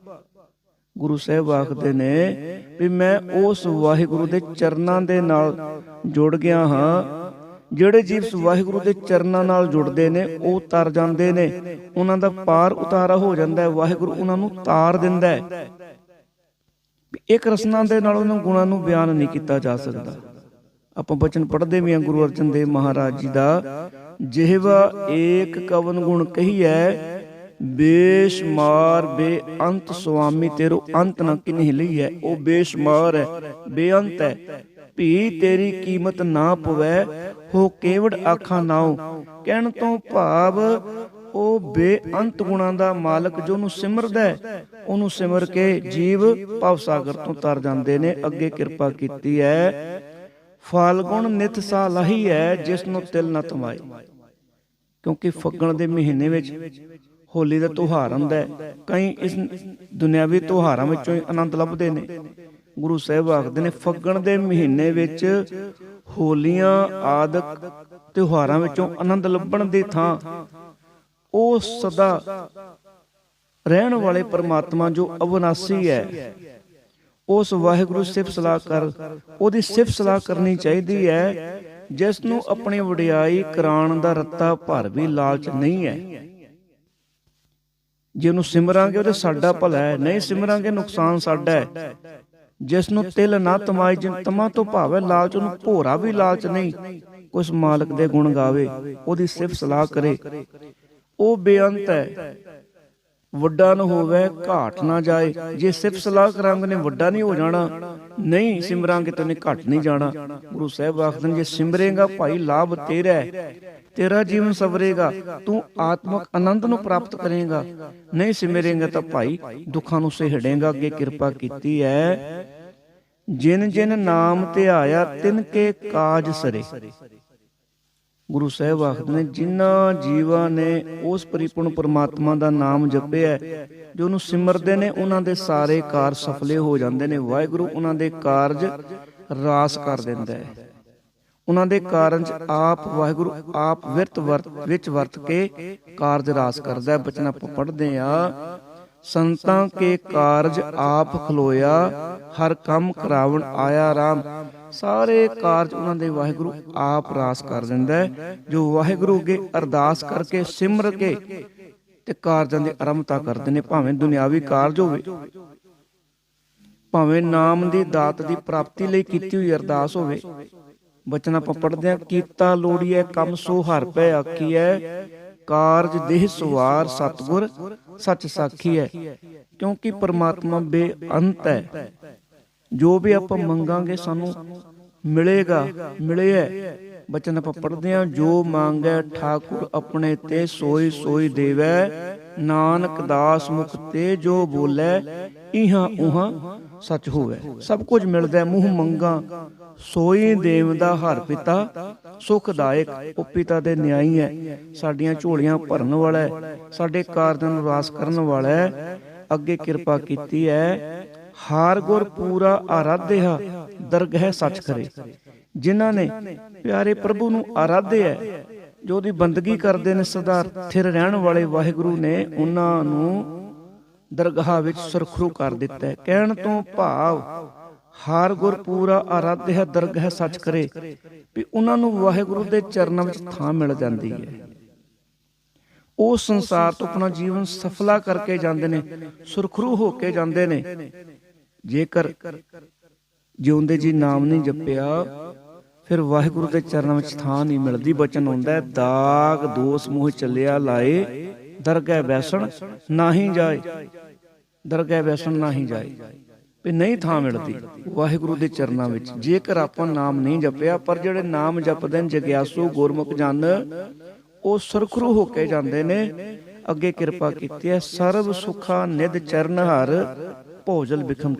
ਗੁਰੂ ਸਾਹਿਬ ਆਖਦੇ ਨੇ ਵੀ ਮੈਂ ਉਸ ਵਾਹਿਗੁਰੂ ਦੇ ਚਰਨਾਂ ਦੇ ਨਾਲ ਜੁੜ ਗਿਆ ਹਾਂ, ਜਿਹੜੇ ਜੀਵ ਵਾਹਿਗੁਰੂ ਦੇ ਚਰਨਾਂ ਨਾਲ ਜੁੜਦੇ ਨੇ, ਉਹ ਤਰ ਜਾਂਦੇ ਨੇ। ਉਹਨਾਂ ਦਾ ਪਾਰ ਉਤਾਰਾ ਹੋ ਜਾਂਦਾ ਹੈ, ਵਾਹਿਗੁਰੂ ਉਹਨਾਂ ਨੂੰ ਤਾਰ ਦਿੰਦਾ ਹੈ। ਇੱਕ ਰਸਨਾ ਦੇ ਨਾਲ ਉਹਨਾਂ ਗੁਣਾਂ ਨੂੰ ਬਿਆਨ ਨਹੀਂ ਕੀਤਾ ਜਾ ਸਕਦਾ। ਆਪਾਂ ਬਚਨ ਪੜ੍ਹਦੇ ਵੀ ਆ ਗੁਰੂ ਅਰਜਨ ਦੇਵ ਮਹਾਰਾਜ ਜੀ ਦਾ, ਜਿਹਵਾ ਏਕ ਕਵਨ ਗੁਣ ਕਹੀਐ, ਬੇਸ਼ਮਾਰ ਬੇਅੰਤ ਸੁਆਮੀ ਤੇਰੋ ਅੰਤ ਨਾ ਕਿਨਹਿ ਲਈ ਹੈ ਉਹ ਬੇਸ਼ਮਾਰ ਹੈ ਬੇਅੰਤ ਹੈ ਭੀ ਤੇਰੀ ਕੀਮਤ ਨਾ ਪਵੈ, ਹੋ ਕੇਵੜ ਆਖਾਂ ਨਾਉ, ਕਹਿਣ ਤੋਂ ਭਾਵ ਉਹ ਬੇਅੰਤ ਗੁਣਾਂ ਦਾ ਮਾਲਕ ਜੋ ਨੂੰ ਸਿਮਰਦਾ ਹੈ ਉਹਨੂੰ ਸਿਮਰ ਕੇ ਜੀਵ ਭਵ ਸਾਗਰ ਤੋਂ ਤਰ ਜਾਂਦੇ ਨੇ ਅੱਗੇ ਕਿਰਪਾ ਕੀਤੀ ਹੈ। ਫਲ ਗੁਣ ਨਿਤ ਸਾ ਲਹੀ ਹੈ ਜਿਸ ਨੂੰ ਤਿਲ ਨਾ ਤਮਾਏ। ਕਿਉਂਕਿ ਫੱਗਣ ਦੇ ਮਹੀਨੇ ਵਿੱਚ ਹੋਲੀ ਦਾ ਤਿਉਹਾਰ ਹੁੰਦਾ ਹੈ। ਕਈ ਇਸ ਦੁਨਿਆਵੀ ਤਿਉਹਾਰਾਂ ਵਿੱਚੋਂ ਹੀ ਆਨੰਦ ਲੱਭਦੇ ਨੇ। ਗੁਰੂ ਸਾਹਿਬ ਆਖਦੇ ਨੇ ਫੱਗਣ ਦੇ ਮਹੀਨੇ ਵਿੱਚ ਹੋਲੀਆਂ ਆਦਿਕ ਤਿਉਹਾਰਾਂ ਵਿੱਚੋਂ ਆਨੰਦ ਲੱਭਣ ਦੀ ਥਾਂ ਉਹ ਸਦਾ ਰਹਿਣ ਵਾਲੇ ਪਰਮਾਤਮਾ ਜੋ ਅਵਨਾਸੀ ਹੈ। ਉਸ ਵਾਹਿਗੁਰੂ ਸਿਫਤ ਸਲਾਹ ਕਰ, ਉਹਦੀ ਸਿਫਤ ਸਲਾਹ ਕਰਨੀ ਚਾਹੀਦੀ ਹੈ, ਜਿਸ ਨੂੰ ਆਪਣੀ ਵਡਿਆਈ ਕਰਾਉਣ ਦਾ ਰੱਤਾ ਭਰ ਵੀ ਲਾਲਚ ਨਹੀਂ ਹੈ। ਜੇ ਉਹਨੂੰ ਸਿਮਰਾਂਗੇ, ਉਹਦੇ ਸਾਡਾ ਭਲਾ ਹੈ। ਨਹੀਂ ਸਿਮਰਾਂਗੇ, ਨੁਕਸਾਨ ਸਾਡਾ ਹੈ। ਜਿਸ ਨੂੰ ਤਿਲ ਨਾ ਤਮਾਈ, ਜਿਨ ਤਮਾ ਤੋਂ ਭਾਵੇਂ ਲਾਲਚ, ਉਹਨੂੰ ਭੋਰਾ ਵੀ ਲਾਲਚ ਨਹੀਂ। ਉਸ ਮਾਲਕ ਦੇ ਗੁਣ ਗਾਵੇ, ਉਹਦੀ ਸਿਫਤ ਸਲਾਹ ਕਰੇ। ਉਹ ਬੇਅੰਤ ਹੈ। ਵੱਡਾ ਨਾ ਹੋਵੇ ਘਾਟ ਨਾ ਜਾਏ। ਜੇ ਸਿਫਤ ਸਲਾਹ ਕਰਾਂਗੇ ਨੇ ਵੱਡਾ ਨਹੀਂ ਹੋ ਜਾਣਾ, ਨਹੀਂ ਸਿਮਰਾਂਗੇ ਤਾਂ ਘਟ ਨਹੀਂ ਜਾਣਾ। ਗੁਰੂ ਸਾਹਿਬ ਆਖਦੇ ਨੇ, ਜੇ ਸਿਮਰੇਗਾ ਭਾਈ, ਲਾਭ ਤੇਰਾ ਹੈ। ਤੇਰਾ ਜੀਵਨ ਸਵਰੇਗਾ, ਤੂੰ ਆਤਮਿਕ ਆਨੰਦ ਨੂੰ ਪ੍ਰਾਪਤ ਕਰੇਗਾ। ਨਹੀਂ ਸਿਮਰੇਗਾ ਤਾਂ ਭਾਈ, ਦੁੱਖਾਂ ਨੂੰ ਸਹਿੜੇਗਾ, ਅੱਗੇ ਕਿਰਪਾ ਕੀਤੀ ਹੈ। ਜਿਨ ਜਿਨ ਨਾਮ ਤੇ ਆਇਆ, ਤਿਨ ਕੇ ਕਾਜ ਸਰੇ। ਗੁਰੂ ਸਾਹਿਬ ਆਖਦੇ ਨੇ, ਜਿਨ੍ਹਾਂ ਜੀਵਾਂ ਨੇ ਉਸ ਪਰਿਪੂਰਨ ਪਰਮਾਤਮਾ ਦਾ ਨਾਮ ਜਪਿਆ ਜੋ ਉਹਨੂੰ ਸਿਮਰਦੇ ਨੇ, ਉਹਨਾਂ ਦੇ ਸਾਰੇ ਕਾਰਜ ਸਫਲੇ ਹੋ ਜਾਂਦੇ ਨੇ, ਵਾਹਿਗੁਰੂ ਉਹਨਾਂ ਦੇ ਕਾਰਜ ਰਾਸ ਕਰ ਦਿੰਦਾ ਹੈ। ਉਹਨਾਂ ਦੇ ਕਾਰਜ ਆਪ, ਵਾਹਿਗੁਰੂ ਆਪ ਵਿਰਤ ਵਰਤ, ਵਿੱਚ ਵਰਤ ਕੇ ਕਾਰਜ ਰਾਸ ਕਰਦਾ ਹੈ। ਬਚਨ ਆਪਾਂ ਪੜ੍ਹਦੇ ਆ ਸੰਤਾਂ ਕੇ ਕਾਰਜ ਆਪ ਖਲੋਇਆ, ਹਰ ਕੰਮ ਕਰਾਵਣ ਆਇਆ ਰਾਮ। ਸਾਰੇ ਕਾਰਜ ਉਹਨਾਂ ਦੇ ਵਾਹਿਗੁਰੂ ਆਪ ਰਾਸ ਕਰ ਦਿੰਦਾ ਹੈ, ਜੋ ਵਾਹਿਗੁਰੂ ਅੱਗੇ ਅਰਦਾਸ ਕਰਕੇ ਸਿਮਰ ਕੇ ਤੇ ਕਾਰਜਾਂ ਦੀ ਆਰੰਭਤਾ ਕਰਦੇ ਨੇ, ਭਾਵੇਂ ਦੁਨਿਆਵੀ ਕਾਰਜ ਹੋਵੇ। ਭਾਵੇਂ ਨਾਮ ਦੀ ਦਾਤ ਦੀ ਪ੍ਰਾਪਤੀ ਲਈ ਕੀਤੀ ਹੋਈ ਅਰਦਾਸ ਹੋਵੇ, ਬਚਨ ਆਪਾਂ ਪੜ੍ਹਦੇ ਹਾਂ ਕੀਤਾ ਲੋੜੀਐ, ਕੰਮ ਸੋ ਹਰ ਪੈ ਆਖੀਐ, ਕਾਰਜ ਦੇਹ ਸਵਾਰ ਸਤਗੁਰ, ਸੱਚ ਸਾਖੀ ਹੈ ਕਿਉਂਕਿ ਪਰਮਾਤਮਾ ਬੇਅੰਤ ਹੈ। ਜੋ ਵੀ ਆਪਾਂ ਮੰਗਾਂਗੇ ਸਾਨੂੰ ਮਿਲੇਗਾ, ਮਿਲਿਆ ਬਚਨ ਆਪਾਂ ਪੜ੍ਹਦੇ ਹਾਂ, ਜੋ ਮੰਗੈ ਠਾਕੁਰ ਆਪਣੇ ਤੇ ਸੋਈ ਸੋਈ ਦੇਵੈ। ਨਾਨਕ ਦਾਸ ਮੁਖ ਤੇ ਜੋ ਬੋਲੇ, ਇਹਾਂ ਉਹਾਂ ਸੱਚ ਹੋਵੇ। ਸਭ ਕੁਝ ਮਿਲਦਾ ਮੂੰਹ ਮੰਗਾ। ਸੋਈ ਦੇਵ ਦਾ ਹਰ ਪਿਤਾ, ਸੁਖਦਾਇਕ ਉਹ ਪਿਤਾ ਦੇ ਨਿਆਈ ਹੈ। ਸਾਡੀਆਂ ਝੋਲੀਆਂ ਭਰਨ ਵਾਲਾ ਹੈ, ਸਾਡੇ ਕਾਰਜਾਂ ਨੂੰ ਰਾਸ ਕਰਨ ਵਾਲਾ ਹੈ। ਅੱਗੇ ਕਿਰਪਾ ਕੀਤੀ ਹੈ। ਹਾਰ ਗੁਰ ਪੂਰਾ ਆਰਾਧਿਆ ਦਰਗਹਿ ਸੱਚ ਕਰੇ। ਜਿਨ੍ਹਾਂ ਨੇ ਪਿਆਰੇ ਪ੍ਰਭੂ ਨੂੰ ਆਰਾਧਿਆ ਹੈ, ਜੋ ਉਹਦੀ ਬੰਦਗੀ ਕਰਦੇ ਨੇ ਸਦਾ ਥਿਰ ਰਹਿਣ ਵਾਲੇ ਵਾਹਿਗੁਰੂ ਨੇ ਉਹਨਾਂ ਨੂੰ ਦਰਗਾਹ ਵਿੱਚ ਸੁਰਖਰੂ ਕਰ ਦਿੱਤਾ ਕਹਿਣ ਤੋਂ ਭਾਵ ਹਾਰ ਗੁਰ ਪੂਰਾ ਆਰਾਧਿਆ ਦਰਗਾਹ ਸੱਚ ਕਰੇ ਵੀ ਉਹਨਾਂ ਨੂੰ ਵਾਹਿਗੁਰੂ ਦੇ ਚਰਨਾਂ ਵਿੱਚ ਥਾਂ ਮਿਲ ਜਾਂਦੀ ਹੈ। ਉਹ ਸੰਸਾਰ ਤੋਂ ਆਪਣਾ ਜੀਵਨ ਸਫਲਾ ਕਰਕੇ ਜਾਂਦੇ ਨੇ ਸੁਰਖਰੂ ਹੋ ਕੇ ਜਾਂਦੇ ਨੇ। ਜੇਕਰ ਜਿਉਂਦੇ ਜੀ ਨਾਮ ਨਹੀਂ ਜਪਿਆ, ਫਿਰ ਵਾਹਿਗੁਰੂ ਦੇ ਚਰਨਾਂ ਵਿੱਚ ਥਾਂ ਨਹੀਂ ਮਿਲਦੀ, ਬਚਨ ਹੁੰਦਾ ਦਾਗ ਦੋਸ ਮੂੰਹ ਚੱਲਿਆ ਲਾਏ, ਦਰਗਹਿ ਬੈਸਣ ਨਾਹੀ ਜਾਏ। ਦਰਗਹਿ ਬੈਸਣ ਨਾਹੀ ਜਾਏ, ਵੀ ਨਹੀਂ ਥਾਂ ਮਿਲਦੀ ਵਾਹਿਗੁਰੂ ਦੇ ਚਰਨਾਂ ਵਿੱਚ। ਜੇਕਰ ਆਪਾਂ ਨਾਮ ਨਹੀਂ ਜਪਿਆ, ਪਰ ਜਿਹੜੇ ਨਾਮ ਜਪਦੇ ਨੇ, ਜਗਿਆਸੂ, ਗੁਰਮੁਖ ਜਨ, ਉਹ ਸੁਰਖਰੂ ਹੋ ਕੇ ਜਾਂਦੇ ਨੇ। ਅੱਗੇ ਕਿਰਪਾ ਕੀਤੀ ਹੈ, ਸਰਬ ਸੁਖਾ ਨਿਦ ਚਰਨ ਹਰ ਭੋਜਲ ਬਿਖਮ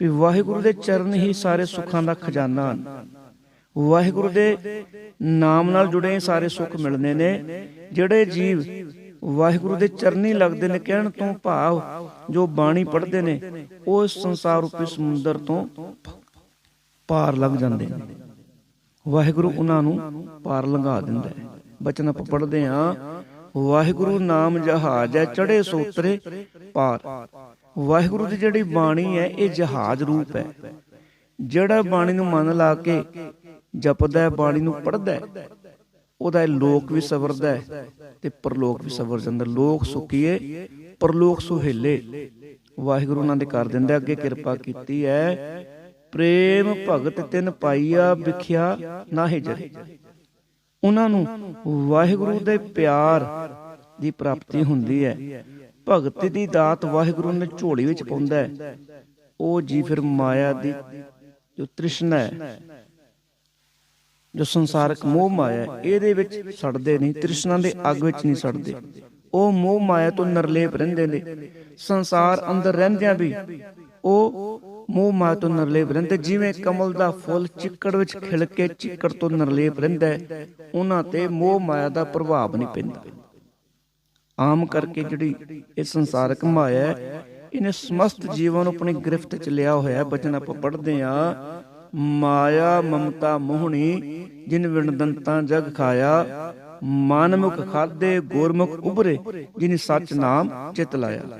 ਵੀ ਵਾਹਿਗੁਰੂ ਦੇ ਚਰਨ ਹੀ ਸਾਰੇ ਸੁੱਖਾਂ ਦਾ ਖਜ਼ਾਨਾ ਹਨ। ਵਾਹਿਗੁਰੂ ਦੇ ਨਾਮ ਨਾਲ ਜੁੜੇ ਸਾਰੇ ਸੁੱਖ ਮਿਲਦੇ ਨੇ। ਜਿਹੜੇ ਜੀਵ ਵਾਹਿਗੁਰੂ ਦੇ ਚਰਨੀ ਲੱਗਦੇ ਨੇ, ਕਹਿਣ ਤੋਂ ਭਾਵ ਜੋ ਬਾਣੀ ਪੜ੍ਹਦੇ ਨੇ, ਉਹ ਇਸ ਸੰਸਾਰ ਰੂਪੀ ਸਮੁੰਦਰ ਤੋਂ ਪਾਰ ਲੰਘ ਜਾਂਦੇ ਨੇ। ਵਾਹਿਗੁਰੂ ਉਹਨਾਂ ਨੂੰ ਪਾਰ ਲੰਘਾ ਦਿੰਦਾ ਹੈ। ਬਚਨ ਆਪ ਪੜ੍ਹਦੇ ਹਾਂ, ਵਾਹਿਗੁਰੂ ਨਾਮ ਜਹਾਜ਼ ਹੈ ਚੜੇ ਸੋਤਰੇ ਪਾਰ। ਵਾਹਿਗੁਰੂ ਦੀ ਜਿਹੜੀ ਬਾਣੀ ਹੈ, ਇਹ ਜਹਾਜ਼ ਰੂਪ ਹੈ। ਜਿਹੜਾ ਬਾਣੀ ਨੂੰ ਮਨ ਲਾ ਕੇ ਜਪਦਾ ਬਾਣੀ ਨੂੰ ਪੜ੍ਹਦਾ ਉਹਦਾ ਲੋਕ ਵੀ ਸਵਰਦਾ ਤੇ ਪਰਲੋਕ ਵੀ ਸਵਰ ਜਾਂਦਾ ਲੋਕ ਸੁਖੀਏ, ਪਰਲੋਕ ਸੁਹੇਲੇ। ਵਾਹਿਗੁਰੂ ਉਹਨਾਂ ਦੇ ਕਰ ਦਿੰਦਾ ਅੱਗੇ ਕਿਰਪਾ ਕੀਤੀ ਹੈ। ਪ੍ਰੇਮ ਭਗਤ ਤਿਨ ਪਾਈਆ ਵਿਖਿਆ ਨਾਹੀ ਜਰੇ। ਉਹਨਾਂ ਨੂੰ ਵਾਹਿਗੁਰੂ ਦੇ ਪਿਆਰ ਦੀ ਪ੍ਰਾਪਤੀ ਹੁੰਦੀ ਹੈ। ਭਗਤੀ ਦੀ ਦਾਤ ਵਾਹਿਗੁਰੂ ਨੇ ਝੋਲੀ ਵਿੱਚ ਪਾਉਂਦਾ ਹੈ। ਉਹ ਜੀ ਫਿਰ ਮਾਇਆ ਦੀ ਜੋ ਤ੍ਰਿਸ਼ਨਾ ਹੈ, ਜੋ ਸੰਸਾਰਕ ਮੋਹ ਮਾਇਆ ਇਹਦੇ ਵਿੱਚ ਸੜਦੇ ਨਹੀਂ, ਤ੍ਰਿਸ਼ਨਾ ਦੇ ਅੱਗ ਵਿੱਚ ਨਹੀਂ ਸੜਦੇ। ਉਹ ਮੋਹ ਮਾਇਆ ਤੋਂ ਨਿਰਲੇਪ ਰਹਿੰਦੇ ਨੇ, ਸੰਸਾਰ ਅੰਦਰ ਰਹਿੰਦਿਆਂ ਵੀ ਉਹ ਮੋਹ ਮਾਇਆ ਤੋਂ ਨਿਰਲੇਪ ਰਹਿੰਦੇ, ਜਿਵੇਂ ਕਮਲ ਦਾ ਫੁੱਲ ਚਿੱਕੜ ਵਿੱਚ ਖਿੜ ਕੇ ਚਿੱਕੜ ਤੋਂ ਨਿਰਲੇਪ ਰਹਿੰਦਾ ਹੈ, ਉਹਨਾਂ ਤੇ ਮੋਹ ਮਾਇਆ ਦਾ ਪ੍ਰਭਾਵ ਨਹੀਂ ਪੈਂਦਾ। ਆਮ ਕਰਕੇ ਜਿਹੜੀ ਇਹ ਸੰਸਾਰਕ ਮਾਇਆ ਹੈ, ਇਹਨੇ ਸਮਸਤ ਜੀਵਨ ਨੂੰ ਆਪਣੀ ਗ੍ਰਿਫਤ ਚ ਲਿਆ ਹੋਇਆ ਬਚਨ ਆਪਾਂ ਪੜ੍ਹਦੇ ਆ ਮਾਇਆ, ਮਮਤਾ, ਮੋਹਣੀ, ਜਿਨ ਵਿਣਦੰਤਾਂ ਜਗ ਖਾਇਆ, ਮਾਨਮੁਖ ਖਾਦੇ, ਗੁਰਮੁਖ ਉਭਰੇ, ਜਿਨ ਸੱਚ ਨਾਮ ਚਿਤ ਲਾਇਆ।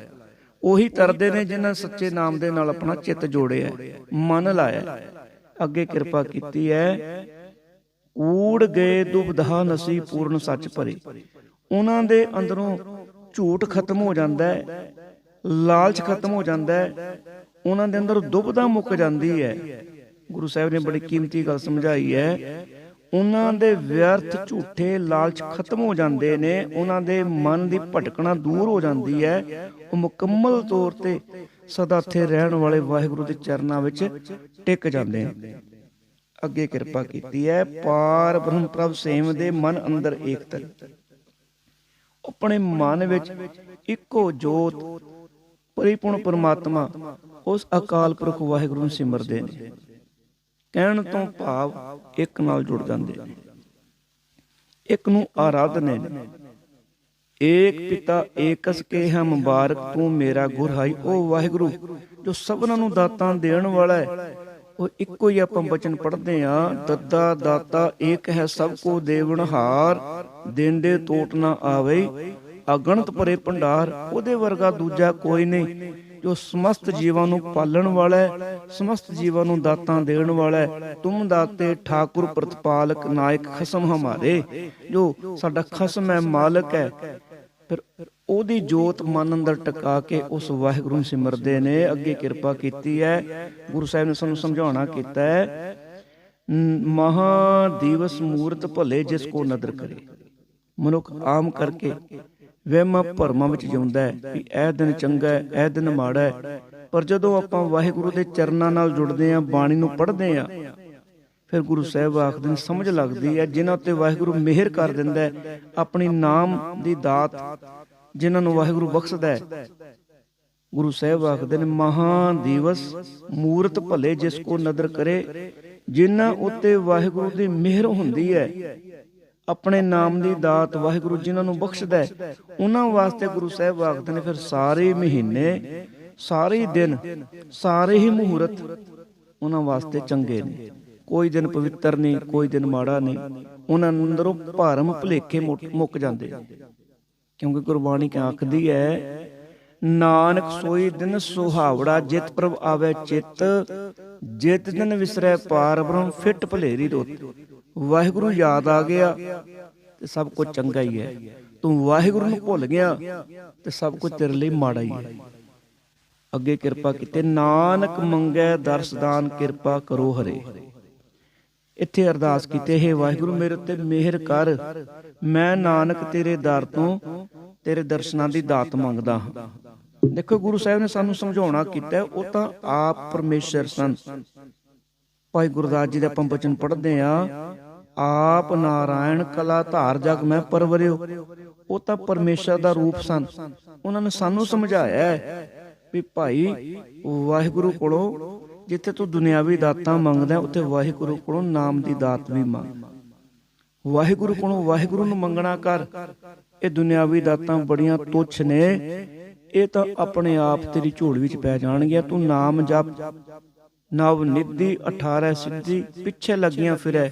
ਉਹੀ ਤਰਦੇ ਨੇ ਜਿਨ੍ਹਾਂ ਸੱਚੇ ਨਾਮ ਦੇ ਨਾਲ ਆਪਣਾ ਚਿੱਤ ਜੋੜਿਆ ਮਨ ਲਾਇਆ ਹੈ। ਅੱਗੇ ਕਿਰਪਾ ਕੀਤੀ ਹੈ, ਊੜ ਗਏ ਦੁਬਧਾ ਨਸੀ ਪੂਰਨ ਸੱਚ ਭਰੇ। ਉਹਨਾਂ ਦੇ ਅੰਦਰੋਂ ਝੂਠ ਖਤਮ ਹੋ ਜਾਂਦਾ ਹੈ, ਲਾਲਚ ਖਤਮ ਹੋ ਜਾਂਦਾ ਹੈ, ਉਹਨਾਂ ਦੇ ਅੰਦਰ ਦੁਬਧਾ ਮੁੱਕ ਜਾਂਦੀ ਹੈ। ਗੁਰੂ ਸਾਹਿਬ ਨੇ ਬੜੀ ਕੀਮਤੀ ਗੱਲ ਸਮਝਾਈ ਹੈ। ਉਹਨਾਂ ਦੇ ਵਿਅਰਥ ਝੂਠੇ ਲਾਲਚ ਖਤਮ ਹੋ ਜਾਂਦੇ ਨੇ, ਉਹਨਾਂ ਦੇ ਮਨ ਦੀ ਭਟਕਣਾ ਦੂਰ ਹੋ ਜਾਂਦੀ ਹੈ। ਉਹ ਮੁਕੰਮਲ ਤੌਰ ਤੇ ਸਦਾ ਇੱਥੇ ਰਹਿਣ ਵਾਲੇ ਵਾਹਿਗੁਰੂ ਦੇ ਚਰਨਾਂ ਵਿੱਚ ਟਿਕ ਜਾਂਦੇ ਨੇ। ਅੱਗੇ ਕਿਰਪਾ ਕੀਤੀ ਹੈ। ਪਾਰ ਬ੍ਰਹਮ ਪ੍ਰਭ ਸੇਮ ਦੇ ਮਨ ਅੰਦਰ ਏਕਤਾ। ਆਪਣੇ ਮਨ ਵਿੱਚ ਇੱਕੋ ਜੋਤ, ਪਰਿਪੂਰਨ ਪਰਮਾਤਮਾ, ਉਸ ਅਕਾਲ ਪੁਰਖ ਵਾਹਿਗੁਰੂ ਨੂੰ ਸਿਮਰਦੇ ਨੇ। ਕਹਿਣ ਤੋਂ ਭਾਵ ਇੱਕ ਨਾਲ ਜੁੜ ਜਾਂਦੇ ਨੇ। ਇੱਕ ਨੂੰ ਆਰਾਧਨੇ ਨੇ। ਏਕ ਪਿਤਾ ਏਕਸ ਕੇ ਹੈ ਮੁਬਾਰਕ ਤੂੰ ਮੇਰਾ ਗੁਰ ਹਾਈ। ਉਹ ਵਾਹਿਗੁਰੂ, ਜੋ ਸਭਨਾਂ ਨੂੰ ਦਾਤਾਂ ਦੇਣ ਵਾਲਾ ਹੈ ਉਹ ਇੱਕੋ ਹੀ ਆਪਾਂ ਬਚਨ ਪੜ੍ਹਦੇ ਆ ਦੱਦਾ ਦਾਤਾ, ਏਕ ਹੈ ਸਭ ਕੋ ਦੇਵਨਹਾਰ ਦੇਂਦੇ ਟੋਟ ਨਾ ਆਵੇ ਅਗਣਤ ਭਰੇ ਭੰਡਾਰ, ਉਹਦੇ ਵਰਗਾ ਦੂਜਾ ਕੋਈ ਨਹੀਂ, ਜੋ ਸਮਸਤ ਜੀਵਾਂ ਨੂੰ ਪਾਲਣ ਵਾਲਾ ਹੈ, ਸਮਸਤ ਜੀਵਾਂ ਨੂੰ ਦਾਤਾਂ ਦੇਣ ਵਾਲਾ ਹੈ, ਤੁਮ ਦਾਤੇ ਠਾਕੁਰ ਪ੍ਰਤਪਾਲਕ ਨਾਇਕ ਖਸਮ ਹਮਾਰੇ, ਜੋ ਸਾਡਾ ਖਸਮ ਹੈ ਮਾਲਕ ਹੈ, ਫਿਰ ਉਹਦੀ ਜੋਤ ਮਨ ਅੰਦਰ ਟਿਕਾ ਕੇ ਉਸ ਵਾਹਿਗੁਰੂ ਨੂੰ ਸਿਮਰਦੇ ਨੇ। ਅੱਗੇ ਕਿਰਪਾ ਕੀਤੀ ਹੈ। ਗੁਰੂ ਸਾਹਿਬ ਨੇ ਸਾਨੂੰ ਸਮਝਾਉਣਾ ਕੀਤਾ ਹੈ ਮਹਾ ਦਿਵਸ ਮੂਰਤ ਭਲੇ ਜਿਸ ਕੋ ਨਦਰ ਕਰੇ। ਮਨੁੱਖ ਆਮ ਕਰਕੇ ਵਹਿਮਾਂ ਭਰਮਾਂ ਵਿੱਚ ਜਿਉਂਦਾ ਹੈ ਵੀ ਇਹ ਦਿਨ ਚੰਗਾ ਹੈ, ਇਹ ਦਿਨ ਮਾੜਾ ਹੈ। ਪਰ ਜਦੋਂ ਆਪਾਂ ਵਾਹਿਗੁਰੂ ਦੇ ਚਰਨਾਂ ਨਾਲ ਜੁੜਦੇ ਆਂ ਬਾਣੀ ਨੂੰ ਪੜ੍ਹਦੇ ਆਂ ਫਿਰ ਗੁਰੂ ਸਾਹਿਬ ਆਖਦੇ ਨੇ, ਸਮਝ ਲੱਗਦੀ ਹੈ, ਜਿਨ੍ਹਾਂ ਉੱਤੇ ਵਾਹਿਗੁਰੂ ਮਿਹਰ ਕਰ ਦਿੰਦਾ ਹੈ, ਆਪਣੀ ਨਾਮ ਦੀ ਦਾਤ ਜਿਨ੍ਹਾਂ ਨੂੰ ਵਾਹਿਗੁਰੂ ਬਖਸ਼ਦਾ ਹੈ। ਗੁਰੂ ਸਾਹਿਬ ਆਖਦੇ ਨੇ ਮਹਾ ਦਿਵਸ, ਮੂਰਤ ਭਲੇ ਜਿਸ ਕੋ ਨਦਰ ਕਰੇ, ਜਿਨ੍ਹਾਂ ਉੱਤੇ ਵਾਹਿਗੁਰੂ ਦੀ ਮਿਹਰ ਹੁੰਦੀ ਹੈ। ਆਪਣੇ ਨਾਮ ਦੀ ਦਾਤ ਵਾਹਿਗੁਰੂ ਜਿਨ੍ਹਾਂ ਨੂੰ ਬਖਸ਼ਦਾ ਹੈ, ਉਹਨਾਂ ਵਾਸਤੇ ਗੁਰੂ ਸਾਹਿਬ ਆਖਦੇ ਨੇ, ਫਿਰ ਸਾਰੇ ਮਹੀਨੇ, ਸਾਰੇ ਦਿਨ, ਸਾਰੇ ਹੀ ਮਹੂਰਤ ਉਹਨਾਂ ਵਾਸਤੇ ਚੰਗੇ ਨੇ। ਕੋਈ ਦਿਨ ਪਵਿੱਤਰ ਨਹੀਂ, ਕੋਈ ਦਿਨ ਮਾੜਾ ਨਹੀਂ। ਉਹਨਾਂ ਅੰਦਰੋਂ ਭਰਮ ਭੁਲੇਖੇ ਮੁੱਕ ਜਾਂਦੇ ਕਿਉਂਕਿ ਗੁਰਬਾਣੀ ਕਿ ਆਖਦੀ ਹੈ, ਨਾਨਕ ਸੋਈ ਦਿਨ ਸੁਹਾਵੜਾ, ਜਿਤ ਪ੍ਰਭ ਆਵੇ ਚਿੱਤ, ਜਿਤ ਦਿਨ ਵਿਸਰੈ ਪਾਰ ਬ੍ਰਹਮ, ਫਿੱਟ ਭਲੇਰੀ ਰੋਤ। ਵਾਹਿਗੁਰੂ ਯਾਦ ਆ ਗਿਆ ਤੇ ਸਭ ਕੁਝ ਚੰਗਾ ਹੀ ਹੈ। ਤੂੰ ਵਾਹਿਗੁਰੂ ਨੂੰ ਭੁੱਲ ਗਿਆ ਤੇ ਸਭ ਕੁਝ ਤੇਰੇ ਲਈ ਮਾੜਾ ਹੀ ਹੈ। ਅੱਗੇ ਕਿਰਪਾ ਕੀਤੇ, ਨਾਨਕ ਮੰਗੈ ਦਰਸਦਾਨ ਕਿਰਪਾ ਕਰੋ ਹਰੇ। ਇੱਥੇ ਅਰਦਾਸ ਕੀਤੇ, ਹੈ ਵਾਹਿਗੁਰੂ, ਮੇਰੇ ਉੱਤੇ ਮਿਹਰ ਕਰ ਮੈਂ ਨਾਨਕ ਤੇਰੇ ਦਰ ਤੋਂ ਤੇਰੇ ਦਰਸ਼ਨਾਂ ਦੀ ਦਾਤ ਮੰਗਦਾ ਹਾਂ। ਦੇਖੋ, ਗੁਰੂ ਸਾਹਿਬ ਨੇ ਸਾਨੂੰ ਸਮਝਾਉਣਾ ਕੀਤਾ, ਉਹ ਤਾਂ ਆਪ ਪਰਮੇਸ਼ਰ ਸਨ। ਭਾਈ ਗੁਰਦਾਸ ਜੀ ਦੇ ਆਪਾਂ ਬਚਨ ਪੜ੍ਹਦੇ ਆ ਆਪ ਨਾਰਾਇਣ ਕਲਾ ਧਾਰ ਜਗ ਮੈਂ ਪਰਵਰਿਓ। ਉਹ ਤਾਂ ਪਰਮੇਸ਼ਰ ਦਾ ਰੂਪ ਸਨ। ਉਹਨਾਂ ਨੇ ਸਾਨੂੰ ਸਮਝਾਇਆ ਵੀ ਭਾਈ, ਵਾਹਿਗੁਰੂ ਕੋਲੋਂ ਜਿੱਥੇ ਤੂੰ ਦੁਨਿਆਵੀ ਦਾਤਾਂ ਮੰਗਦਾ, ਉੱਥੇ ਵਾਹਿਗੁਰੂ ਕੋਲੋਂ ਨਾਮ ਦੀ ਦਾਤ ਵੀ ਮੰਗ। ਵਾਹਿਗੁਰੂ ਕੋਲੋਂ ਵਾਹਿਗੁਰੂ ਨੂੰ ਮੰਗਣਾ ਕਰ। ਇਹ ਦੁਨਿਆਵੀ ਦਾਤਾਂ ਬੜੀਆਂ ਤੁੱਛ ਨੇ। ਇਹ ਤਾਂ ਆਪਣੇ ਆਪ ਤੇਰੀ ਝੋਲ ਵਿੱਚ ਪੈ ਜਾਣਗੀਆਂ। ਤੂੰ ਨਾਮ ਜਪ। ਨਵ ਨਿਧੀ 18 ਸਿੱਧੀ ਪਿੱਛੇ ਲੱਗੀਆਂ ਫਿਰੈ,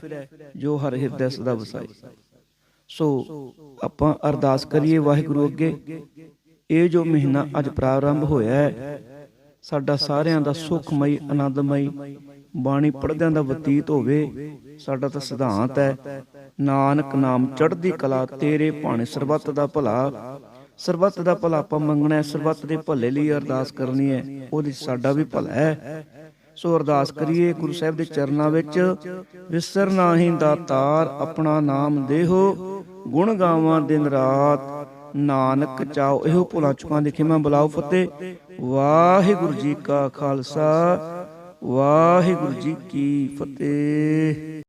ਜੋ ਹਰ ਹਿਰਦੈ ਸਦਾ ਵਸਾਈ। ਸੋ ਆਪਾਂ ਅਰਦਾਸ ਕਰੀਏ ਵਾਹਿਗੁਰੂ ਅੱਗੇ। ਇਹ ਜੋ ਮਹੀਨਾ ਅੱਜ ਪ੍ਰਾਰੰਭ ਹੋਇਆ ਹੈ, ਸਾਡਾ ਸਾਰਿਆਂ ਦਾ ਸੁਖਮਈ, ਆਨੰਦਮਈ, ਬਾਣੀ ਪੜ੍ਹਦਿਆਂ ਦਾ ਬਤੀਤ ਹੋਵੇ, ਸਾਡਾ ਤਾਂ ਸਿਧਾਂਤ ਹੈ ਨਾਨਕ ਨਾਮ ਚੜ੍ਹਦੀ ਕਲਾ, ਤੇਰੇ ਭਾਣੇ ਸਰਬੱਤ ਦਾ ਭਲਾ। ਸਰਬੱਤ ਦਾ ਭਲਾ ਆਪਾਂ ਮੰਗਣਾ ਹੈ, ਸਰਬੱਤ ਦੇ ਭਲੇ ਲਈ ਅਰਦਾਸ ਕਰਨੀ ਹੈ, ਉਹਦੇ ਸਾਡਾ ਵੀ ਭਲਾ ਹੈ। ਸੋ ਅਰਦਾਸ ਕਰੀਏ ਗੁਰੂ ਸਾਹਿਬ ਦੇ ਚਰਨਾਂ ਵਿੱਚ, ਵਿਸਰ ਨਾਹੀਂ ਦਾਤਾਰ, ਆਪਣਾ ਨਾਮ ਦੇਹੋ, ਗੁਣ ਗਾਵਾਂ ਦਿਨ ਰਾਤ। ਨਾਨਕ ਚਾਓ, ਇਹੋ ਭੁਲਾ ਚੁਕਾਂ ਦੇਖੇ ਮੈਂ ਬੁਲਾਓ ਫਤਿਹ। ਵਾਹਿਗੁਰੂ ਜੀ ਕਾ ਖਾਲਸਾ, ਵਾਹਿਗੁਰੂ ਜੀ ਕੀ ਫਤਿਹ।